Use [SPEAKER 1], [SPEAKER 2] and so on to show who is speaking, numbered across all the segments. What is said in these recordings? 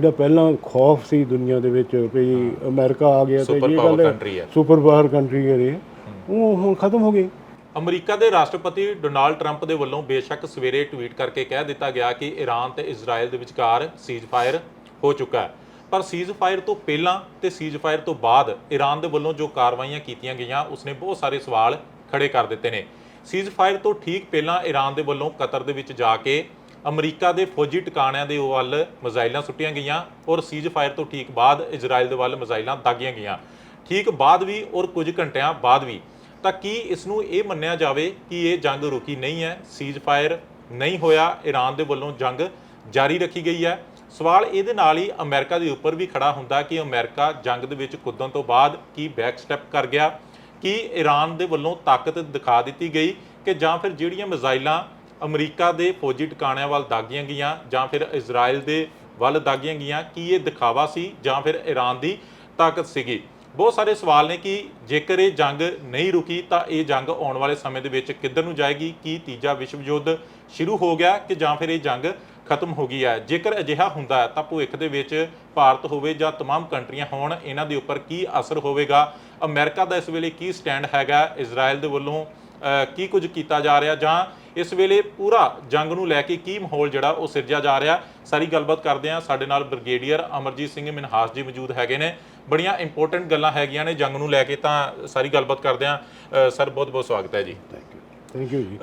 [SPEAKER 1] ਜਿਹੜਾ ਪਹਿਲਾਂ ਖੌਫ ਸੀ ਦੁਨੀਆ ਦੇ ਵਿੱਚ ਵੀ ਅਮਰੀਕਾ ਆ ਗਿਆ ਤੇ
[SPEAKER 2] Super
[SPEAKER 1] ਇਹ
[SPEAKER 2] power
[SPEAKER 1] ਗੱਲ
[SPEAKER 2] country ਹੈ।
[SPEAKER 1] ਸੁਪਰ ਪਾਵਰ ਕੰਟਰੀ ਹੈ ਇਹ। ਉਹ ਹੁਣ ਖਤਮ ਹੋ ਗਈ।
[SPEAKER 2] ਅਮਰੀਕਾ ਦੇ ਰਾਸ਼ਟਰਪਤੀ ਡੋਨਾਲਡ ਟਰੰਪ ਦੇ ਵੱਲੋਂ ਬੇਸ਼ੱਕ ਸਵੇਰੇ ਟਵੀਟ ਕਰਕੇ ਕਹਿ ਦਿੱਤਾ ਗਿਆ ਕਿ ਈਰਾਨ ਤੇ ਇਜ਼ਰਾਈਲ ਦੇ ਵਿਚਕਾਰ ਸੀਜ਼ਫਾਇਰ ਹੋ ਚੁੱਕਾ ਹੈ। ਪਰ ਸੀਜ਼ਫਾਇਰ ਤੋਂ ਪਹਿਲਾਂ ਤੇ ਸੀਜ਼ਫਾਇਰ ਤੋਂ ਬਾਅਦ ਈਰਾਨ ਦੇ ਵੱਲੋਂ ਜੋ ਕਾਰਵਾਈਆਂ ਕੀਤੀਆਂ ਗਈਆਂ ਉਸਨੇ ਬਹੁਤ ਸਾਰੇ ਸਵਾਲ ਖੜੇ ਕਰ ਦਿੱਤੇ ਨੇ। ਸੀਜ਼ਫਾਇਰ ਤੋਂ ਠੀਕ ਪਹਿਲਾਂ ਈਰਾਨ ਦੇ ਵੱਲੋਂ ਕਤਰ ਦੇ ਵਿੱਚ ਜਾ ਕੇ ਅਮਰੀਕਾ ਦੇ ਫੌਜੀ ਟਿਕਾਣਿਆਂ ਦੇ ਵੱਲ ਮਿਜ਼ਾਈਲਾਂ ਸੁੱਟੀਆਂ ਗਈਆਂ ਔਰ ਸੀਜ਼ ਫਾਇਰ ਤੋਂ ਠੀਕ ਬਾਅਦ ਇਜ਼ਰਾਈਲ ਦੇ ਵੱਲ ਮਿਜ਼ਾਈਲਾਂ ਦਾਗੀਆਂ ਗਈਆਂ। ਠੀਕ ਬਾਅਦ ਵੀ ਔਰ ਕੁਝ ਘੰਟਿਆਂ ਬਾਅਦ ਵੀ। ਤਾਂ ਕੀ ਇਸ ਨੂੰ ਇਹ ਮੰਨਿਆ ਜਾਵੇ ਕਿ ਇਹ ਜੰਗ ਰੁਕੀ ਨਹੀਂ ਹੈ? ਸੀਜ਼ ਫਾਇਰ ਨਹੀਂ ਹੋਇਆ। ਈਰਾਨ ਦੇ ਵੱਲੋਂ ਜੰਗ ਜਾਰੀ ਰੱਖੀ ਗਈ ਹੈ। ਸਵਾਲ ਇਹਦੇ ਨਾਲ ਹੀ ਅਮਰੀਕਾ ਦੇ ਉੱਪਰ ਵੀ ਖੜਾ ਹੁੰਦਾ ਕਿ ਅਮਰੀਕਾ ਜੰਗ ਦੇ ਵਿੱਚ ਕੁੱਦਣ ਤੋਂ ਬਾਅਦ ਕੀ ਬੈਕ ਸਟੈਪ ਕਰ ਗਿਆ? ਕਿ ਈਰਾਨ ਦੇ ਵੱਲੋਂ ਤਾਕਤ ਦਿਖਾ ਦਿੱਤੀ ਗਈ ਕਿ ਜਾਂ ਫਿਰ ਜਿਹੜੀਆਂ ਮਿਜ਼ਾਈਲਾਂ ਅਮਰੀਕਾ ਦੇ ਫੌਜੀ ਟਿਕਾਣਿਆਂ ਵੱਲ ਦਾਗੀਆਂ ਗਈਆਂ ਜਾਂ ਫਿਰ ਇਜ਼ਰਾਈਲ ਦੇ ਵੱਲ ਦਾਗੀਆਂ ਗਈਆਂ ਕੀ ਇਹ ਦਿਖਾਵਾ ਸੀ ਜਾਂ ਫਿਰ ਈਰਾਨ ਦੀ ਤਾਕਤ ਸੀਗੀ ਬਹੁਤ ਸਾਰੇ ਸਵਾਲ ਨੇ ਕਿ ਜੇਕਰ ਇਹ ਜੰਗ ਨਹੀਂ ਰੁਕੀ ਤਾਂ ਇਹ ਜੰਗ ਆਉਣ ਵਾਲੇ ਸਮੇਂ ਦੇ ਵਿੱਚ ਕਿੱਧਰ ਨੂੰ ਜਾਏਗੀ ਕੀ ਤੀਜਾ ਵਿਸ਼ਵ ਯੁੱਧ ਸ਼ੁਰੂ ਹੋ ਗਿਆ ਕਿ ਜਾਂ ਫਿਰ ਇਹ ਜੰਗ ਖਤਮ ਹੋ ਗਈ ਹੈ ਜੇਕਰ ਅਜਿਹਾ ਹੁੰਦਾ ਹੈ ਤਾਂ ਭਵਿੱਖ ਦੇ ਵਿੱਚ ਭਾਰਤ ਹੋਵੇ ਜਾਂ तमाम ਕੰਟਰੀਆਂ ਹੋਣ ਇਹਨਾਂ ਦੇ ਉੱਪਰ ਕੀ ਅਸਰ ਹੋਵੇਗਾ ਅਮਰੀਕਾ ਦਾ ਇਸ ਵੇਲੇ ਕੀ ਸਟੈਂਡ ਹੈਗਾ ਇਜ਼ਰਾਈਲ ਦੇ ਵੱਲੋਂ ਅਹ, ਕੀ ਕੁਝ ਕੀਤਾ ਜਾ ਰਿਹਾ ਜਾਂ ਇਸ ਵੇਲੇ ਪੂਰਾ ਜੰਗ ਨੂੰ ਲੈ ਕੇ ਕੀ ਮਾਹੌਲ ਜਿਹੜਾ ਉਹ ਸਿਰਜਿਆ ਜਾ ਰਿਹਾ? ਸਾਰੀ ਗੱਲਬਾਤ ਕਰਦੇ ਹਾਂ। ਸਾਡੇ ਨਾਲ ਬ੍ਰਿਗੇਡੀਅਰ ਅਮਰਜੀਤ ਸਿੰਘ ਮਿਨਹਾਸ ਜੀ ਮੌਜੂਦ ਹੈਗੇ ਨੇ। ਬੜੀਆਂ ਇੰਪੋਰਟੈਂਟ ਗੱਲਾਂ ਹੈਗੀਆਂ ਨੇ ਜੰਗ ਨੂੰ ਲੈ ਕੇ ਤਾਂ ਸਾਰੀ ਗੱਲਬਾਤ ਕਰਦੇ ਅਹ, ਸਰ ਬਹੁਤ ਬਹੁਤ ਸਵਾਗਤ ਹੈ ਜੀ।
[SPEAKER 1] ਥੈਂਕ ਯੂ ਥੈਂਕ ਯੂ ਜੀ।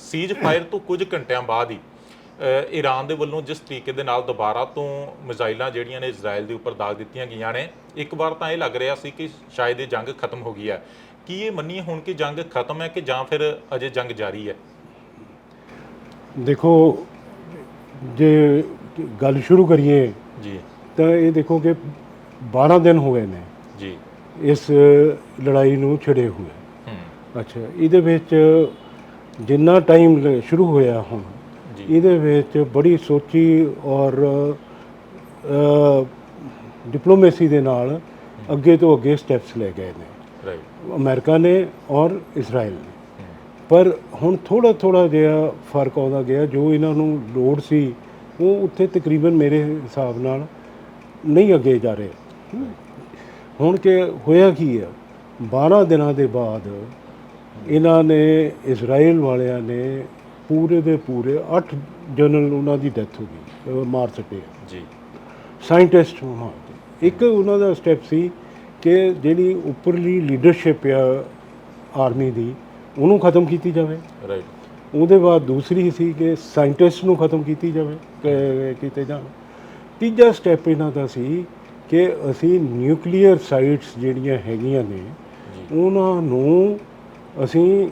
[SPEAKER 2] ਸੀਜ ਫਾਇਰ ਤੋਂ ਕੁਝ ਘੰਟਿਆਂ ਬਾਅਦ ਹੀ ਈਰਾਨ ਦੇ ਵੱਲੋਂ ਜਿਸ ਤਰੀਕੇ ਦੇ ਨਾਲ ਦੁਬਾਰਾ ਤੋਂ ਮਿਜ਼ਾਈਲਾਂ ਜਿਹੜੀਆਂ ਨੇ ਇਜ਼ਰਾਈਲ ਦੇ ਉੱਪਰ ਦਾਗ ਦਿੱਤੀਆਂ ਗਈਆਂ ਨੇ ਇੱਕ ਵਾਰ ਤਾਂ ਇਹ ਲੱਗ ਰਿਹਾ ਸੀ ਕਿ ਸ਼ਾਇਦ ਇਹ ਜੰਗ ਖਤਮ ਹੋ ਗਈ ਹੈ। ਕੀ ਇਹ ਮੰਨੀਏ ਹੁਣ ਕਿ ਜੰਗ ਖਤਮ ਹੈ ਕਿ ਜਾਂ ਫਿਰ ਅਜੇ ਜੰਗ ਜਾਰੀ ਹੈ?
[SPEAKER 1] ਦੇਖੋ ਜੇ ਗੱਲ ਸ਼ੁਰੂ ਕਰੀਏ
[SPEAKER 2] ਜੀ।
[SPEAKER 1] ਤਾਂ ਇਹ ਦੇਖੋ ਕਿ 12 ਦਿਨ ਹੋਏ ਨੇ।
[SPEAKER 2] ਜੀ।
[SPEAKER 1] ਇਸ ਲੜਾਈ ਨੂੰ ਛਿੜੇ ਹੋਏ।
[SPEAKER 2] ਹੂੰ।
[SPEAKER 1] ਅੱਛਾ ਇਹਦੇ ਵਿੱਚ ਜਿੰਨਾ ਟਾਈਮ ਸ਼ੁਰੂ ਹੋਇਆ ਹੁਣ ਇਹਦੇ ਵਿੱਚ ਬੜੀ ਸੋਚੀ ਔਰ ਡਿਪਲੋਮੇਸੀ ਦੇ ਨਾਲ ਅੱਗੇ ਤੋਂ ਅੱਗੇ ਸਟੈਪਸ ਲੈ ਗਏ ਨੇ।
[SPEAKER 2] ਰਾਈਟ
[SPEAKER 1] ਅਮਰੀਕਾ ਨੇ ਔਰ ਇਜ਼ਰਾਈਲ ਨੇ। ਪਰ ਹੁਣ ਥੋੜਾ ਥੋੜਾ ਜਿਹਾ ਫ਼ਰਕ ਆਉਂਦਾ ਗਿਆ ਜੋ ਇਹਨਾਂ ਨੂੰ ਲੋੜ ਸੀ ਉਹ ਉੱਥੇ ਤਕਰੀਬਨ ਮੇਰੇ ਹਿਸਾਬ ਨਾਲ ਨਹੀਂ ਅੱਗੇ ਜਾ ਰਹੇ। ਹੁਣ ਕਿ ਹੋਇਆ ਕੀ ਹੈ 12 ਦਿਨਾਂ ਦੇ ਬਾਅਦ ਇਹਨਾਂ ਨੇ ਇਜ਼ਰਾਈਲ ਵਾਲਿਆਂ ਨੇ ਪੂਰੇ ਦੇ ਪੂਰੇ 8 ਜਨਰਲ ਉਹਨਾਂ ਦੀ ਡੈਥ ਹੋ ਗਈ ਮਾਰ ਸਕੇ
[SPEAKER 2] ਜੀ।
[SPEAKER 1] ਸਾਇੰਟਿਸਟ ਮਾਰ ਦਿੱਤੇ। ਇੱਕ ਉਹਨਾਂ ਦਾ ਸਟੈਪ ਸੀ ਕਿ ਜਿਹੜੀ ਉੱਪਰਲੀ ਲੀਡਰਸ਼ਿਪ ਆ ਆਰਮੀ ਦੀ ਉਹਨੂੰ ਖਤਮ ਕੀਤੀ ਜਾਵੇ।
[SPEAKER 2] ਰਾਈਟ
[SPEAKER 1] ਉਹਦੇ ਬਾਅਦ ਦੂਸਰੀ ਸੀ ਕਿ ਸਾਇੰਟਿਸਟ ਨੂੰ ਖਤਮ ਕੀਤੀ ਜਾਵੇ ਕੀਤੇ ਜਾਣ ਤੀਜਾ ਸਟੈਪ ਇਹਨਾਂ ਦਾ ਸੀ ਕਿ ਅਸੀਂ ਨਿਊਕਲੀਅਰ ਸਾਈਟਸ ਜਿਹੜੀਆਂ ਹੈਗੀਆਂ ਨੇ ਉਹਨਾਂ ਨੂੰ ਅਸੀਂ